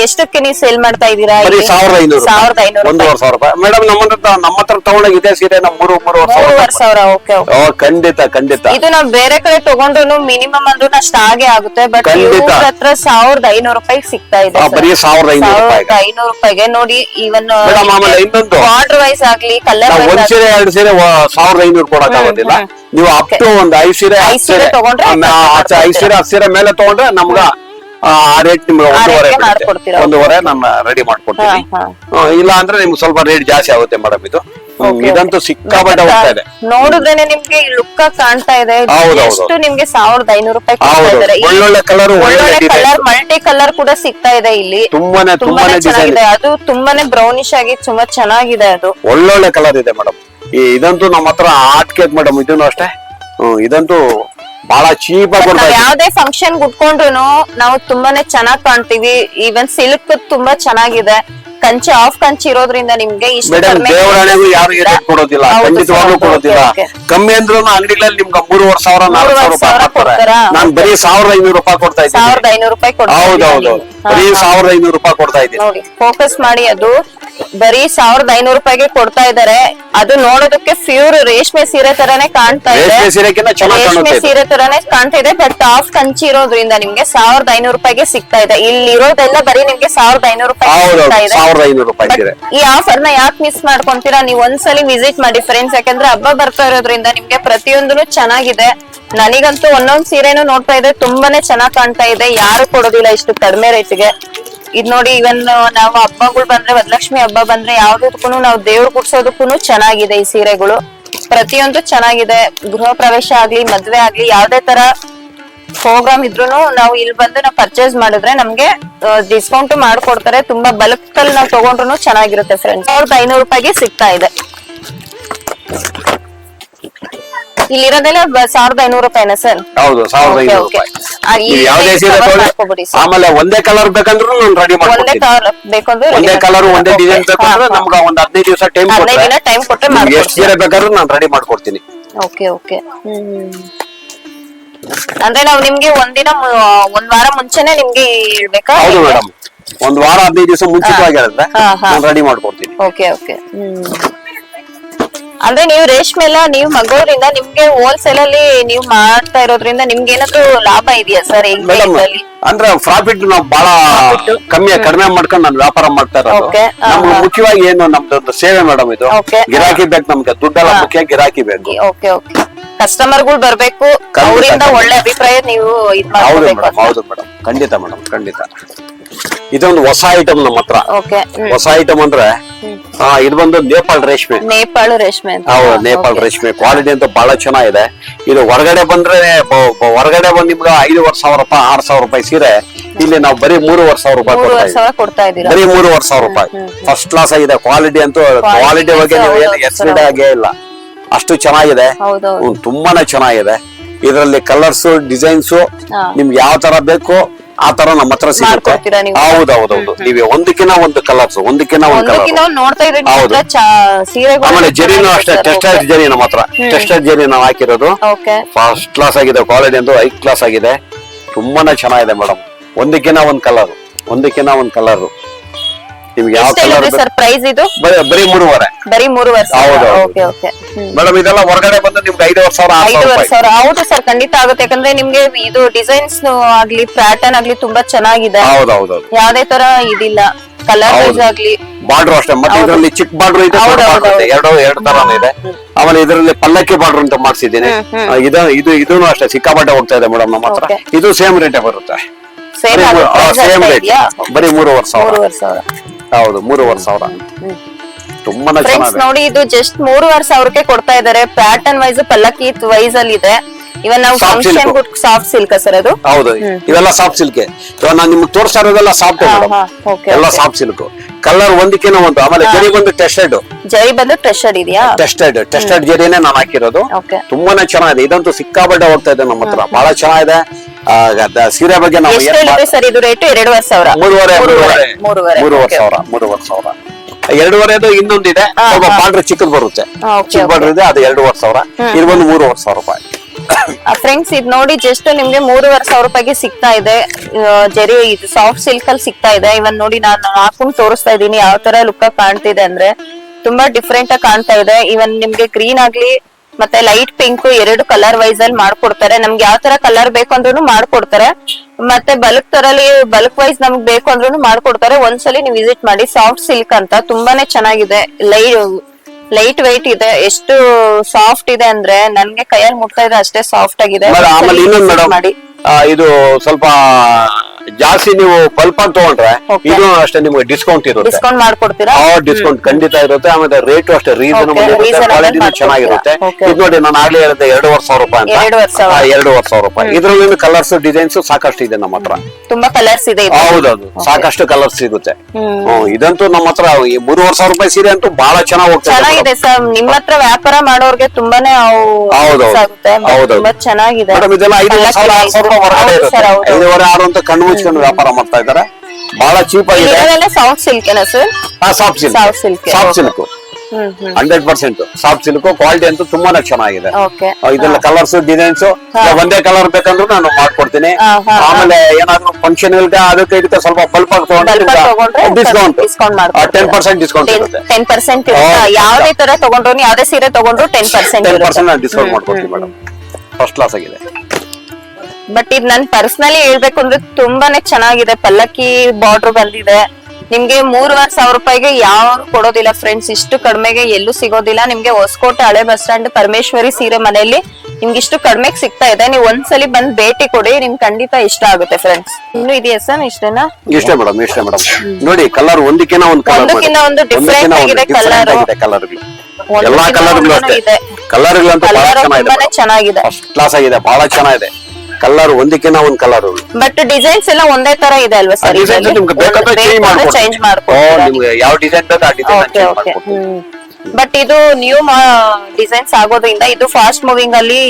ಎಷ್ಟಕ್ಕೆ ನೀವು ಸೇಲ್ ಮಾಡ್ತಾ ಇದ್ದೀರಾ ಬರೀ? ಸಾವಿರದ ಐನೂರು ಸಾವಿರದ ಐನೂರು ಒಂದೂವರೆ ಸಾವಿರ ರೂಪಾಯಿ. ಮೇಡಮ್ ನಮ್ಮ ಹತ್ರ ನಮ್ಮ ಹತ್ರ ತಗೊಂಡಾಗ ಇದೇ ಸೀರೆ ನಮ್ ಮೂರು ಮೂರುವರೆ ಸಾವಿರ ಮೂರುವರೆ ಸಾವಿರ ಓಕೆ ಓ ಖಂಡಿತ ಖಂಡಿತ. ಇದು ನಾವ್ ಬೇರೆ ಕಡೆ ತಗೊಂಡ್ರು ಮಿನಿಮಮ್ ಅಂದ್ರೂ ಅಷ್ಟ ಹಾಗೆ ಆಗುತ್ತೆ ಬಟ್ ಖಂಡಿತ. ಇವ್ರ ಹತ್ರ ಸಾವಿರದ ಐನೂರು ರೂಪಾಯಿ ಸಿಗ್ತಾ ಇದೆ ಆ, sir. ಬರೀ ಸಾವಿರದ ಐನೂರು ಐನೂರು ರೂಪಾಯಿಗೆ ನೋಡಿ ಇವನ್ ಮೇಡಮ್ ಆಮೇಲೆ ಇನ್ನೊಂದು. ಬಾರ್ಡರ್ ವೈಸ್ ಆಗ್ಲಿ ಕಲರ್ ನಾವು ಒಂದ್ ಸೀರೆ ಎರಡು ಸೀರೆ ವ- ಸಾವಿರದ ಐನೂರು ಕೊಡಕ್ ಆಗೋದಿಲ್ಲ. ನೀವು ಅಪ್ ಟು ಒಂದ್ ಐದ್ ಸೀರೆ ಐದ್ ಹತ್ತು ಸೀರೆ ಸೀರೆ. ತಗೊಂಡ್ರೆ ಆ, ನಾ- ಐದ್ ಸೀರೆ ಹತ್ತು ಸೀರೆ ಮೇಲೆ ತಗೊಂಡ್ರೆ ನಮ್ಗ ಆ ರೇಟ್ ನಿಮ್ಗೆ ಒಂದೂವರೆ ಬೀಳುತ್ತೆ. ಒಂದೂವರೆ ನಾನು ರೆಡಿ ಮಾಡ್ಕೊಡ್ತೀನಿ ಹಾ, ಇಲ್ಲ ಅಂದ್ರೆ ನಿಮ್ಗೆ ಸ್ವಲ್ಪ ರೇಟ್ ಜಾಸ್ತಿ ಆಗುತ್ತೆ ಮೇಡಮ್ ಇದು. ಹ್ಮ್, Okay, ಇದಂತೂ ಸಿಕ್ಕಾಪಟ್ಟೆ ಹೋಗ್ತಾ ಇದೆ. ನೋಡಿದ್ರೇನೆ ನಿಮ್ಗೆ ಲುಕ್ ಕಾಣ್ತಾ ಇದೆ. ಹೌದು, ಹೌದು. ಎಷ್ಟು ನಿಮ್ಗೆ ಸಾವಿರದ ಐನೂರು ರೂಪಾಯಿ ಕೊಡ್ತಾ ಹೌದು. ಇದಾರೆ? ಇಲ್ಲಿ ಒಳ್ಳೊಳ್ಳೆ ಕಲರ್ ಒಳ್ಳೊಳ್ಳೆ ಒಳ್ಳೊಳ್ಳೆ ಡಿಸೈನ್ ಕಲರ್ ಮಲ್ಟಿ ಕಲರ್ ಕೂಡ ಸಿಗ್ತಾ ಇದೆ ಇಲ್ಲಿ. ತುಂಬಾನೇ ತುಂಬಾನೇ ತುಂಬಾನೇ ಡಿಸೈನ್ ಚೆನ್ನಾಗಿದೆ. ಅದು ತುಂಬಾನೇ ಬ್ರೌನಿಶ್ ಆಗಿ ತುಂಬಾ ಚೆನ್ನಾಗಿದೆ ಅದು. ಒಳ್ಳೊಳ್ಳೆ ಕಲರ್ ಇದೆ ಮೇಡಮ್ ಇದಂತೂ ನಮ್ಮ ಹತ್ರ ಆರ್ಟ್ ಕೇಕ್ ಮೇಡಮ್ ಇದನ್ನು ಅಷ್ಟೇ. ಹ್ಮ್, ಇದಂತೂ ಬಹಳ ಚೀಪ್ ಆಗಿ ನಾವ್. ಯಾವ್ದೇ ಫಂಕ್ಷನ್ ಉಟ್ಕೊಂಡ್ರು ನಾವು ತುಂಬಾನೇ ಚೆನ್ನಾಗ್ ಕಾಣ್ತೀವಿ ಈವನ್ ಸಿಲ್ಕ್ ತುಂಬಾ ಚೆನ್ನಾಗಿದೆ ಕಂಚಿ ಆಫ್ ಕಂಚಿ ಇರೋದ್ರಿಂದ ನಿಮ್ಗೆ ಇಷ್ಟು ಮೇಡಮ್ ಕಡಿಮೆ ದೇವರಾಣೆಗೂ ಯಾರು ಸಿಗ್ತಾ- ಕೊಡೋದಿಲ್ಲ ಹೌದು ಖಂಡಿತವಾಗ್ಲೂ ಕೊಡೋದಿಲ್ಲ. okay, okay. ಕಮ್ಮಿ ಅಂದ್ರೂ ಅಂಗಡಿಗಳಲ್ಲಿ ನಿಮ್ಗೆ ಮೂರುವರೆ ಸಾವಿರ ನಾಲ್ಕು ಸಾವಿರ ಮೂರುವರೆ ರೂಪಾಯಿ ಸಾವಿರ ಕೊಡ್ತಾರೆ ಕೊಡ್ತಾರಾ? ನಾನ್ ಬರೀ ಸಾವಿರದ ಐನೂರು ರೂಪಾಯಿ ಕೊಡ್ತಾ ಇದ್ದೀನಿ. ಸಾವಿರದ ಐನೂರು ರೂಪಾಯಿ ಕೊಡ್ತಾ ಹೌದು ಹೌದು ನೀವು? ಹಾ, ಬರೀ ಹಾ. ಸಾವಿರದ ಐನೂರು ರೂಪಾಯಿ ಕೊಡ್ತಾ ಇದ್ದೀನಿ. ನೋಡಿ ಫೋಕಸ್ ಮಾಡಿ ಅದು. ಬರೀ ಸಾವಿರದ ಐನೂರು ರೂಪಾಯಿಗೆ ಕೊಡ್ತಾ ಇದಾರೆ ಅದು ನೋಡೋದಕ್ಕೆ ಪ್ಯೂರ್ ರೇಷ್ಮೆ ಸೀರೆ ತರಾನೇ ಕಾಣ್ತಾ ಇದೆ. ರೇಷ್ಮೆ ಸೀರೆಗಿಂತ ಚೆನ್ನಾಗಿ ರೇಷ್ಮೆ ಕಾಣುತ್ತೆ ಇದು. ಸೀರೆ ತರಾನೇ ಕಾಣ್ತಾ ಇದೆ. ಬಟ್ ಆಫ್ ಕಂಚಿ ಇರೋದ್ರಿಂದ ನಿಮ್ಗೆ ಸಾವಿರದ ಐನೂರು ರೂಪಾಯಿಗೆ ಸಿಗ್ತಾ ಇದೆ. ಇಲ್ಲಿ ಇರೋದೆಲ್ಲ ಬರೀ ನಿಮ್ಗೆ ಸಾವಿರದ ಐನೂರು ರೂಪಾಯಿ ಹೌದು ಸಿಗ್ತಾ ಇದೆ. ಸಾವಿರದ ಐನೂರು ರೂಪಾಯಿ ಇದೆ ಈ ಆಫರ್ನ ಯಾಕೆ ಮಿಸ್ ಮಾಡ್ಕೊಂತೀರಾ? ನೀವು ಒಂದ್ಸಲಿ ವಿಸಿಟ್ ಮಾಡಿ ಫ್ರೆಂಡ್ಸ್ ಯಾಕಂದ್ರೆ ಹಬ್ಬ ಬರ್ತಾ ಇರೋದ್ರಿಂದ ನಿಮ್ಗೆ ಪ್ರತಿಯೊಂದು ಚೆನ್ನಾಗಿದೆ. ನನಗಂತೂ ಒಂದೊಂದ್ ಸೀರೆನೂ ನೋಡ್ತಾ ಇದೆ ತುಂಬಾನೇ ಚೆನ್ನಾಗ್ ಕಾಣ್ತಾ ಇದೆ. ಯಾರು ಕೊಡೋದಿಲ್ಲ ಇಷ್ಟು ಕಡಿಮೆ ರೇಟ್ಗೆ ಇದ್ ನೋಡಿ ಇವನ್ ನಾವು ಹಬ್ಬಗಳು ಬಂದ್ರೆ ವರಲಕ್ಷ್ಮಿ ಹಬ್ಬ ಬಂದ್ರೆ ಯಾವ್ದಕ್ಕೂ ನಾವು ದೇವ್ರು ಕುಡ್ಸೋದಕ್ಕೂ ಚೆನ್ನಾಗಿದೆ ಈ ಸೀರೆಗಳು. ಪ್ರತಿಯೊಂದು ಚೆನ್ನಾಗಿದೆ. ಗೃಹ ಪ್ರವೇಶ ಆಗ್ಲಿ ಮದ್ವೆ ಆಗ್ಲಿ ಯಾವ್ದೇ ತರ ಪ್ರೋಗ್ರಾಮ್ ಇದ್ರು ನಾವು ಇಲ್ಲಿ ಬಂದು ನಾವು ಪರ್ಚೇಸ್ ಮಾಡಿದ್ರೆ ನಮ್ಗೆ ಡಿಸ್ಕೌಂಟ್ ಮಾಡ್ಕೊಡ್ತಾರೆ. ತುಂಬಾ ಬಲ್ಕ್ ಅಲ್ಲಿ ನಾವು ತಗೊಂಡ್ರು ಚೆನ್ನಾಗಿರುತ್ತೆ ಫ್ರೆಂಡ್ಸ್ ಸಾವಿರದ ಐನೂರು ರೂಪಾಯಿಗೆ ಸಿಗ್ತಾ ಇದೆ. ಇಲ್ಲಿರೋದೆಲ್ಲ ಸಾವಿರದ ಐನೂರು ರೂಪಾಯಿನ ಸರ್ ಹೌದು ಸಾವಿರದ Okay, ಐನೂರು okay. ರೂಪಾಯಿ. ಆ, ಈ ನೀವು ಯಾವ್ದೇ size ಸೀರೆ ತಗೊಳ್ಳಿ ಮಾಡ್ಕೊಬಿಡಿ sir. ಆಮೇಲೆ ಒಂದೇ ಕಲರ್ ಬೇಕಂದ್ರೂ ರೆಡಿ ಒಂದೇ ಮಾಡ್ಕೊಡ್ತೀನಿ. ಕಲರ್ ಬೇಕಂದ್ರೆ ಒಂದೇ ಕಲರ್ ಒಂದೇ ಡಿಸೈನ್ ಬೇಕಂದ್ರೆ. ನಮ್ಗೆ ಒಂದ್ ಹದಿನೈದು ದಿವಸ ಟೈಮ್ ಹದಿನೈದು ಕೊಟ್ರೆ ದಿನ ಟೈಮ್ ಕೊಟ್ರೆ ನಿಮ್ಗೆ ಎಷ್ಟು ಸೀರೆ ಬೇಕಾದ್ರೂ ನಾನು ರೆಡಿ ಮಾಡ್ಕೊಡ್ತೀನಿ. Okay okay hmm. ಅಂದ್ರೆ ನಾವು ನಿಮ್ಗೆ ಒಂದಿನ ಒಂದ್ ವಾರ ಮುಂಚೆನೆ ನಿಮ್ಗೆ ಹೇಳ್ಬೇಕಾ? ಹೌದು? ಮೇಡಮ್ ಒಂದ್ ವಾರ ಹದಿನೈದು ದಿವಸ ಮುಂಚಿತವಾಗಿ ಹೇಳಿದ್ರೆ ಹಾ, ಹಾ. ನಾನು ರೆಡಿ ಮಾಡ್ಕೊಡ್ತೀನಿ. Okay okay. ಹ್ಮ್. ಅಂದ್ರೆ ನೀವು ರೇಷ್ಮೆ ಎಲ್ಲ ನೀವು ಮಗೋರಿಂದ ನಿಮ್ಗೆ ಹೋಲ್ಸೇಲ್ ಅಲ್ಲಿ ನೀವು ಮಾಡ್ತಾ ಇರೋದ್ರಿಂದ ನಿಮ್ಗೆ ಏನಾದ್ರು ಲಾಭ ಇದೆಯಾ ಸರ್ ಈಗ ಮೇಡಮ್ ಇದ್ರಲ್ಲಿ? ಅಂದ್ರೆ ಪ್ರಾಫಿಟ್ ನಾವು ಬಹಳ ಕಮ್ಮಿ ಕಡಿಮೆ ಮಾಡ್ಕೊಂಡು ನಾನು ವ್ಯಾಪಾರ ಮಾಡ್ತಾ ಇರೋದು. Okay. ಹಾ, ನಮ್ಗೆ ಮುಖ್ಯವಾಗಿ ಏನು ನಮ್ದು ಸೇವೆ ಮೇಡಮ್ ಇದು. Okay. ಗಿರಾಕಿ ಬೇಕು ನಮ್ಗೆ ದುಡ್ಡೆಲ್ಲ ಮುಖ್ಯ ಗಿರಾಕಿ ಬೇಕು. Okay okay. ಕಸ್ಟಮರ್ಗಳು ಬರ್ಬೇಕು ಖಂಡಿತ, ಅವರಿಂದ ಒಳ್ಳೆ ಅಭಿಪ್ರಾಯ ನೀವು ಇದ್ ಹೌದು ಮೇಡಮ್ ಹೌದು ಮೇಡಮ್. ಖಂಡಿತ ಮೇಡಮ್ ಖಂಡಿತ. ಇದೊಂದು ಹೊಸ ಐಟಮ್ ನಮ್ಮ ಹತ್ರ. ಓಕೆ ಹೊಸ ಐಟಮ್ ಅಂದ್ರೆ ಹಾ ಇದು ಬಂದು ನೇಪಾಳ ರೇಷ್ಮೆ. ನೇಪಾಳ ರೇಷ್ಮೆ ಅಂತ. ಹೌದು ನೇಪಾಳ ರೇಷ್ಮೆ. ಕ್ವಾಲಿಟಿ ಅಂತ ಬಹಳ ಚೆನ್ನಾಗಿದೆ. ಇದು ಹೊರಗಡೆ ಬಂದ್ರೆ ಬ- ಬ- ಹೊರಗಡೆ ಬಂದ್ ನಿಮ್ಗೆ ಐದುವರೆ ಸಾವಿರ ರೂಪಾಯಿ ಆರ್ ಸಾವಿರ ರೂಪಾಯಿ ಸೀರೆ. ಇಲ್ಲಿ ನಾವು ಬರೀ ಮೂರುವರೆ ಸಾವಿರ ರೂಪಾಯಿ ಕೊಡ್ತಾ ಮೂರುವರೆ ಇದ್ದೀವಿ. ಸಾವಿರ ಕೊಡ್ತಾ ಇದೀರಾ ಬರೀ ಮೂರುವರೆ ಸಾವಿರ ರೂಪಾಯಿ. ಫಸ್ಟ್ ಕ್ಲಾಸ್ ಆಗಿದೆ. ಕ್ವಾಲಿಟಿ ಅಂತೂ ಕ್ವಾಲಿಟಿ ಬಗ್ಗೆ ನೀವು ಏನು ಆಗೇ ಇಲ್ಲ. ಅಷ್ಟು ಚೆನ್ನಾಗಿದೆ. ಹ್ಮ್, ತುಂಬಾನೇ ಚೆನ್ನಾಗಿದೆ. ಇದರಲ್ಲಿ ಕಲರ್ಸ್ ಡಿಸೈನ್ಸ್. ನಿಮ್ಗೆ ಯಾವ ತರ ಬೇಕು ಆ ತರ ನಮ್ಮ ಹತ್ರ ಸಿಗುತ್ತೆ. ಮಾಡ್ಕೊಡ್ತೀರಾ ನೀವು? ಹೌದೌದೌದು. ನೀವೇ ಒಂದಕ್ಕಿನ ಒಂದು ಕಲರ್ಸ್ ಒಂದಕ್ಕಿನ ಒಂದು ಕಲರ್ ಒಂದಕ್ಕಿಂತ ನೋಡ್ತಾ ಇದ್ರೆ ಹೌದು. ಸೀರೆಗಳು ಆಮೇಲೆ ಜರಿನೂ ಅಷ್ಟೇ ಟೆಸ್ಟೆಡ್ ಜರಿ ನಮ್ಮ ಹತ್ರ. ಟೆಸ್ಟೆಡ್ ಜರಿ ನಾವು ಹಾಕಿರೋದು. ಓಕೆ. ಫಸ್ಟ್ ಕ್ಲಾಸ್ ಆಗಿದೆ ಕ್ವಾಲಿಟಿ ಅಂತ ಐ ಕ್ಲಾಸ್ ಆಗಿದೆ. ತುಂಬಾನೇ ಚೆನ್ನಾಗಿದೆ ಮೇಡಮ್ ಒಂದಕ್ಕಿನ ಒಂದ್ ಕಲರ್ ಒಂದಕ್ಕಿನ ಒಂದ್ ಕಲರ್ ನಿಮ್ಗೆ ಯಾವ ಕಲರ್ ಸರ್ ಪ್ರೈಸ್ ಇದು? ಬರೀ ಮೂರುವರೆ. ಬರಿ ಮೂರುವರೆ ಹೌದು, ಹೌದು. ಓಕೆ ಓಕೆ ಮೇಡಮ್ ಇದೆಲ್ಲ ಹೊರಗಡೆ ಬಂದು ನಿಮ್ಗೆ ಐದುವರೆ ಸಾವಿರ ಆರು ಸಾವಿರ ಐದುವರೆ ರೂಪಾಯಿ. ಸಾವಿರ. ಹೌದು ಸರ್ ಖಂಡಿತ ಆಗುತ್ತೆ. ಯಾಕಂದ್ರೆ ನಿಮ್ಗೆ ಇದು ಡಿಸೈನ್ಸ್ ಆಗ್ಲಿ ಪ್ಯಾಟರ್ನ್ ಆಗ್ಲಿ ತುಂಬಾ ಚೆನ್ನಾಗಿದೆ. ಹೌದೌದೌದು. ಯಾವ್ದೇ ತರ ಇದಿಲ್ಲ. ಕಲರ್ ಹೌದು. ವೈಸ್ ಆಗ್ಲಿ. ಬಾರ್ಡರ್ ಅಷ್ಟೇ. ಮತ್ತೆ ಹೌದು. ಇದರಲ್ಲಿ ಚಿಕ್ಕ ಬಾರ್ಡರ್ ಇದೆ ಹೌದು, ದೊಡ್ಡ ಹೌದು, ಬಾರ್ಡರ್ ಇದೆ ಎರಡು ಎರಡು ತರಾನು ಇದೆ. ಆಮೇಲೆ ಇದರಲ್ಲಿ ಪಲ್ಲಕ್ಕಿ ಬಾರ್ಡರ್ ಅಂತ ಮಾಡ್ಸಿದ್ದೀನಿ. ಇದು ಇದು ಇದೂನು ಅಷ್ಟೇ. ಸಿಕ್ಕಾಪಟ್ಟೆ ಹೋಗ್ತಾ ಇದೆ ಮೇಡಮ್ ನಮ್ಮ ಹತ್ರ. Okay. ಇದು ಸೇಮ್ ರೇಟೇ ಬರುತ್ತೆ. ಸೇಮ್ ಸೇಮ್ ರೇಟ್ ಬರೀ ಮೂರುವರೆ ಸಾವಿರ. ಮೂರುವರೆ ಸಾವಿರ. ಹೌದು ಮೂರುವರೆ ಸಾವಿರ. ತುಂಬಾನೇ ಫ್ರೆಂಡ್ಸ್ ಚೆನ್ನಾಗಿದೆ. ನೋಡಿ ಇದು ಜಸ್ಟ್ ಮೂರುವರೆ ಸಾವಿರಕ್ಕೆ ಕೊಡ್ತಾ ಇದಾರೆ ಪ್ಯಾಟರ್ನ್ ವೈಸ್ ಪಲ್ಲಕ್ಕಿ ವೈಸ್ ಅಲ್ಲಿ ಇದೆ. ಇವನ್ ನಾವು Soft silk. Function soft silk sir ಅದು? ಹೌದು ಇವೆಲ್ಲ ಸಾಫ್ಟ್ ಸಿಲ್ಕ್ ಇವಾಗ ನಾನು ನಿಮ್ಗೆ ತೋರಿಸ್ತಾ ಇರೋದೆಲ್ಲ ಸಾಫ್ಟ್ ಹಾ, ಮೇಡಮ್ ಹಾ, okay, ಎಲ್ಲ. ಸಾಫ್ಟ್ ಸಿಲ್ಕ್ ಕಲರ್ ಒಂದಕ್ಕೆ ಒಂದು ಆಮೇಲೆ ಜರಿ ಬಂದು ಟೆಸ್ಟೆಡ್ ಜೈ ಬಂದು ಟೆಸ್ಟೆಡ್ ಇದೆಯಾ? ಟೆಸ್ಟೆಡ್ ಟೆಸ್ಟೆಡ್ ಜರಿನೇ ನಾನು ಹಾಕಿರೋದು. ತುಂಬಾನೇ ಚೆನ್ನಾಗಿದೆ. ಇದಂತೂ ಸಿಕ್ಕಾಪಟ್ಟೆ ಹೋಗ್ತಾ ಇದೆ ನಮ್ಮ ಹತ್ರ. ಬಹಳ ಚೆನ್ನಾಗಿದೆ. ಆ, ಸೀರೆ ಬಗ್ಗೆ ನಾವು ಎಷ್ಟು ಹೇಳಿದ್ರಿ ಸರ್ ಇದು ರೇಟ್ ಎರಡೂವರೆ ಸಾವಿರ. ಮೂರುವರೆ ಮೂರುವರೆ. ಮೂರುವರೆ. ಮೂರುವರೆ. ಸಾವಿರ ಮೂರುವರೆ ಸಾವಿರ. ಎರಡೂವರೆದು ಇನ್ನೊಂದಿದೆ. ಸ್ವಲ್ಪ. ಚಿಕ್ಕದ್ ಬರುತ್ತೆ. ಚಿಕ್ಕ ಬಾರ್ಡರ್ ಇದೆ ಅದು ಎರಡೂವರೆ ಸಾವಿರ. ಇದು ಒಂದು ಮೂರುವರೆ ಸಾವಿರ ರೂಪಾಯಿ. ಫ್ರೆಂಡ್ಸ್ ಇದು ನೋಡಿ ಜಸ್ಟ್ ನಿಮ್ಗೆ ಮೂರುವರೆ ಸಾವಿರ ರೂಪಾಯಿಗೆ ಸಿಗ್ತಾ ಇದೆ. ಜರಿ ಇದು ಸಾಫ್ಟ್ ಸಿಲ್ಕ್ ಅಲ್ಲಿ ಸಿಗ್ತಾ ಇದೆ. ಇವನ್ ನೋಡಿ ನಾನು ಹಾಕೊಂಡು ತೋರಿಸ್ತಾ ಇದ್ದೀನಿ ಯಾವ ತರ ಲುಕ್ ಕಾಣ್ತಿದೆ ಅಂದ್ರೆ ತುಂಬಾ ಡಿಫ್ರೆಂಟ್ ಆಗಿ ಕಾಣ್ತಾ ಇದೆ. ಇವನ್ ನಿಮ್ಗೆ ಗ್ರೀನ್ ಆಗ್ಲಿ ಮತ್ತೆ ಲೈಟ್ ಪಿಂಕ್ ಎರಡು ಕಲರ್ ವೈಸ್ ಅಲ್ಲಿ ಮಾಡ್ಕೊಡ್ತಾರೆ. ನಮ್ಗೆ ಯಾವ ತರ ಕಲರ್ ಬೇಕು ಅಂದ್ರೂ ಮಾಡ್ಕೊಡ್ತಾರೆ. ಮತ್ತೆ ಬಲ್ಕ್ ತರಲ್ಲಿ ಬಲ್ಕ್ ವೈಸ್ ನಮ್ಗೆ ಬೇಕು ಅಂದ್ರೂ ಮಾಡ್ಕೊಡ್ತಾರೆ. ಒಂದ್ಸಲಿ ನೀವು ವಿಸಿಟ್ ಮಾಡಿ ಸಾಫ್ಟ್ ಸಿಲ್ಕ್ ಅಂತ ತುಂಬಾನೇ ಚೆನ್ನಾಗಿದೆ. ಲೈ ಲೈಟ್ ವೈಟ್ ಇದೆ. ಎಷ್ಟು ಸಾಫ್ಟ್ ಇದೆ ಅಂದ್ರೆ ನನ್ಗೆ ಕೈಯಲ್ಲಿ ಮುಟ್ತಾ ಇದೆ ಅಷ್ಟೇ ಸಾಫ್ಟ್ ಆಗಿದೆ. ಮಾಡಿ. ಇದು ಸ್ವಲ್ಪ ಜಾಸ್ತಿ ನೀವು ಪಲ್ಪ್ ಅಂತ ತಗೊಂಡ್ರೆ Okay. ಇದು ಅಷ್ಟೇ ನಿಮ್ಗೆ ಡಿಸ್ಕೌಂಟ್ ಇರುತ್ತೆ. ಡಿಸ್ಕೌಂಟ್ ಮಾಡ್ಕೊಡ್ತೀರಾ? ಆ ಡಿಸ್ಕೌಂಟ್ ಖಂಡಿತ ಇರುತ್ತೆ. ಆಮೇಲೆ ರೇಟು ಅಷ್ಟೇ ರೀಸನಬಲ್ Okay, ಇರುತ್ತೆ. reasonable ಕ್ವಾಲಿಟಿನೂ ಮಾಡ್ಕೊಡ್ತೀರಾ. ಚೆನ್ನಾಗಿರುತ್ತೆ. Okay. ಇದು ನೋಡಿ ನಾನು ಆಗ್ಲೇ ಹೇಳಿದೆ ಎರಡೂವರೆ ಸಾವಿರ ರೂಪಾಯಿ ಅಂತ. ಎರಡೂವರೆ ಸಾವಿರ. ಆ, ಎರಡೂವರೆ ಸಾವಿರ ರೂಪಾಯಿ. ಇದ್ರಲ್ಲಿ ಕಲರ್ಸ್ ಡಿಸೈನ್ಸ್ ಸಾಕಷ್ಟು ಇದೆ ನಮ್ಮ ಹತ್ರ. ತುಂಬಾ ಕಲರ್ಸ್ ಇದೆ ಇದು. ಹೌದೌದು. ಸಾಕಷ್ಟು ಕಲರ್ಸ್ ಸಿಗುತ್ತೆ. ಹ್ಮ್. ಹ್ಮ್, ಇದಂತೂ ನಮ್ಮ ಹತ್ರ ಈ ಮೂರುವರೆ ಸಾವಿರ ರೂಪಾಯಿ ಸೀರೆ ಅಂತೂ ಬಹಳ ಚೆನ್ನಾಗಿ ಹೋಗ್ತಾ ಇದೆ ಚೆನ್ನಾಗಿದೆ ಸರ್. ನಿಮ್ಮ ಹತ್ರ ವ್ಯಾಪಾರ ಮಾಡೋರ್ಗೆ ತುಂಬಾನೇ ಅವು ಹೌದೌದು. use ಆಗುತ್ತೆ. ಹೌದೌದು. ತುಂಬಾ ಚೆನ್ನಾಗಿದೆ. ಮೇಡಮ್ ಇದೆಲ್ಲ ಐದು ಸಾವಿರ ಆರು ಸಾವಿರ ರೂಪಾಯಿ ಹೊರಗಡೆ ಇರುತ್ತೆ. ಐದುವರೆ ಆರು ಅಂತ ಕಣ್ಣು ಮುಚ್ಕೊಂಡು ವ್ಯಾಪಾರ ಮಾಡ್ತಾ ಇದ್ದಾರೆ. ಬಹಳ ಚೀಪ್ ಆಗಿದೆ. Soft silk sir soft silk. Soft silk ಹ್ಮ್ ಹ್ಮ್. Hundred percent. Soft silk quality ಅಂತೂ ತುಂಬಾನೇ ಚೆನ್ನಾಗಿದೆ. ಇದೆಲ್ಲ ಕಲರ್ಸ್ ಡಿಸೈನ್ಸ್ ಒಂದೇ ಕಲರ್ ಬೇಕಂದ್ರೂ ನಾನು ಮಾಡ್ಕೊಡ್ತೀನಿ. ಆಮೇಲೆ ಏನಾದ್ರು ಫಂಕ್ಷನ್ ಇಲ್ದೆ ಅದಕ್ಕೆ ಇದಕ್ಕೆ ಸ್ವಲ್ಪ ಬಲ್ಪ್ ತಗೊಂಡ್ರೆ discount ten percent discount ten percent. ಯಾವ್ದೇ ತರ ತಗೊಂಡ್ರು ಯಾವ್ದೇ ಸೀರೆ ತಗೊಂಡ್ರು ಟೆನ್ ಪರ್ಸೆಂಟ್ ಡಿಸ್ಕೌಂಟ್ ಮಾಡ್ಕೊಡ್ತೀನಿ ಮೇಡಮ್ ಫಸ್ಟ್ ಕ್ಲಾಸ್ ಆಗಿದೆ. ಬಟ್ ಇದು ನನ್ ಪರ್ಸನಲಿ ಹೇಳ್ಬೇಕು ಅಂದ್ರೆ ತುಂಬಾನೇ ಚೆನ್ನಾಗಿದೆ. ಪಲ್ಲಕ್ಕಿ ಬಾರ್ಡರ್ ಬಂದಿದೆ. ನಿಮ್ಗೆ ಮೂರುವರೆ ಸಾವಿರ ರೂಪಾಯಿಗೆ ಯಾವ ಕೊಡೋದಿಲ್ಲ ಫ್ರೆಂಡ್ಸ್ ಇಷ್ಟು ಕಡಿಮೆಗೆ ಎಲ್ಲೂ ಸಿಗೋದಿಲ್ಲ. ನಿಮ್ಗೆ ಹೊಸಕೋಟೆ ಹಳೆ ಬಸ್ ಸ್ಟ್ಯಾಂಡ್ ಪರಮೇಶ್ವರಿ ಸೀರೆ ಮನೆಯಲ್ಲಿ ನಿಮ್ಗೆ ಇಷ್ಟು ಕಡಿಮೆಗೆ ಸಿಗ್ತಾ ಇದೆ. ನೀವು ಒಂದ್ಸಲಿ ಬಂದ್ ಭೇಟಿ ಕೊಡಿ. ನಿಮ್ ಖಂಡಿತ ಇಷ್ಟ ಆಗುತ್ತೆ ಫ್ರೆಂಡ್ಸ್ ಇನ್ನು ಇದೆಯಾ ಸರ್ ಇಷ್ಟೇನಾ? ಇಷ್ಟೇ ಮೇಡಮ್ ಇಷ್ಟೇ ಮೇಡಮ್ ನೋಡಿ ಕಲರ್ ಒಂದಕ್ಕಿನ ಒಂದು ಒಂದಕ್ಕಿಂತ ಒಂದು ಡಿಫರೆಂಟ್ ಆಗಿದೆ ಕಲರ್ ಕಲರ್ ಎಲ್ಲಾ ಕಲರ್ ಕಲರ್ ಚೆನ್ನಾಗಿದೆ. ತುಂಬಾನೇ ಚೆನ್ನಾಗಿದೆ. ಫಸ್ಟ್ ಕ್ಲಾಸ್ ಆಗಿದೆ ಬಹಳ ಚೆನ್ನಾಗಿದೆ. ಕಲರ್ ಒಂದಕ್ಕಿಂತ ಒಂದ್ ಕಲರ್ ಬಟ್ ಡಿಸೈನ್ಸ್ ಎಲ್ಲ ಒಂದೇ ತರ ಇದೆ ಅಲ್ವಾ ಸರ್ ನಿಮ್ಗೆ ಬೇಕಾದ್ರೆ ಚೇಂಜ್ ಚೇಂಜ್ ಮಾಡ್ಕೊಡ್ತೀರಾ? ನಿಮ್ಗೆ ಯಾವ ಡಿಸೈನ್ ಬೇಕು ಆ ಡಿಸೈನ್ ಬಟ್ ಇದು ನ್ಯೂ ಡಿಸೈನ್ಸ್ ಆಗೋದ್ರಿಂದ ಇದು ಫಾಸ್ಟ್ ಮೂವಿಂಗ್ ಅಲ್ಲಿ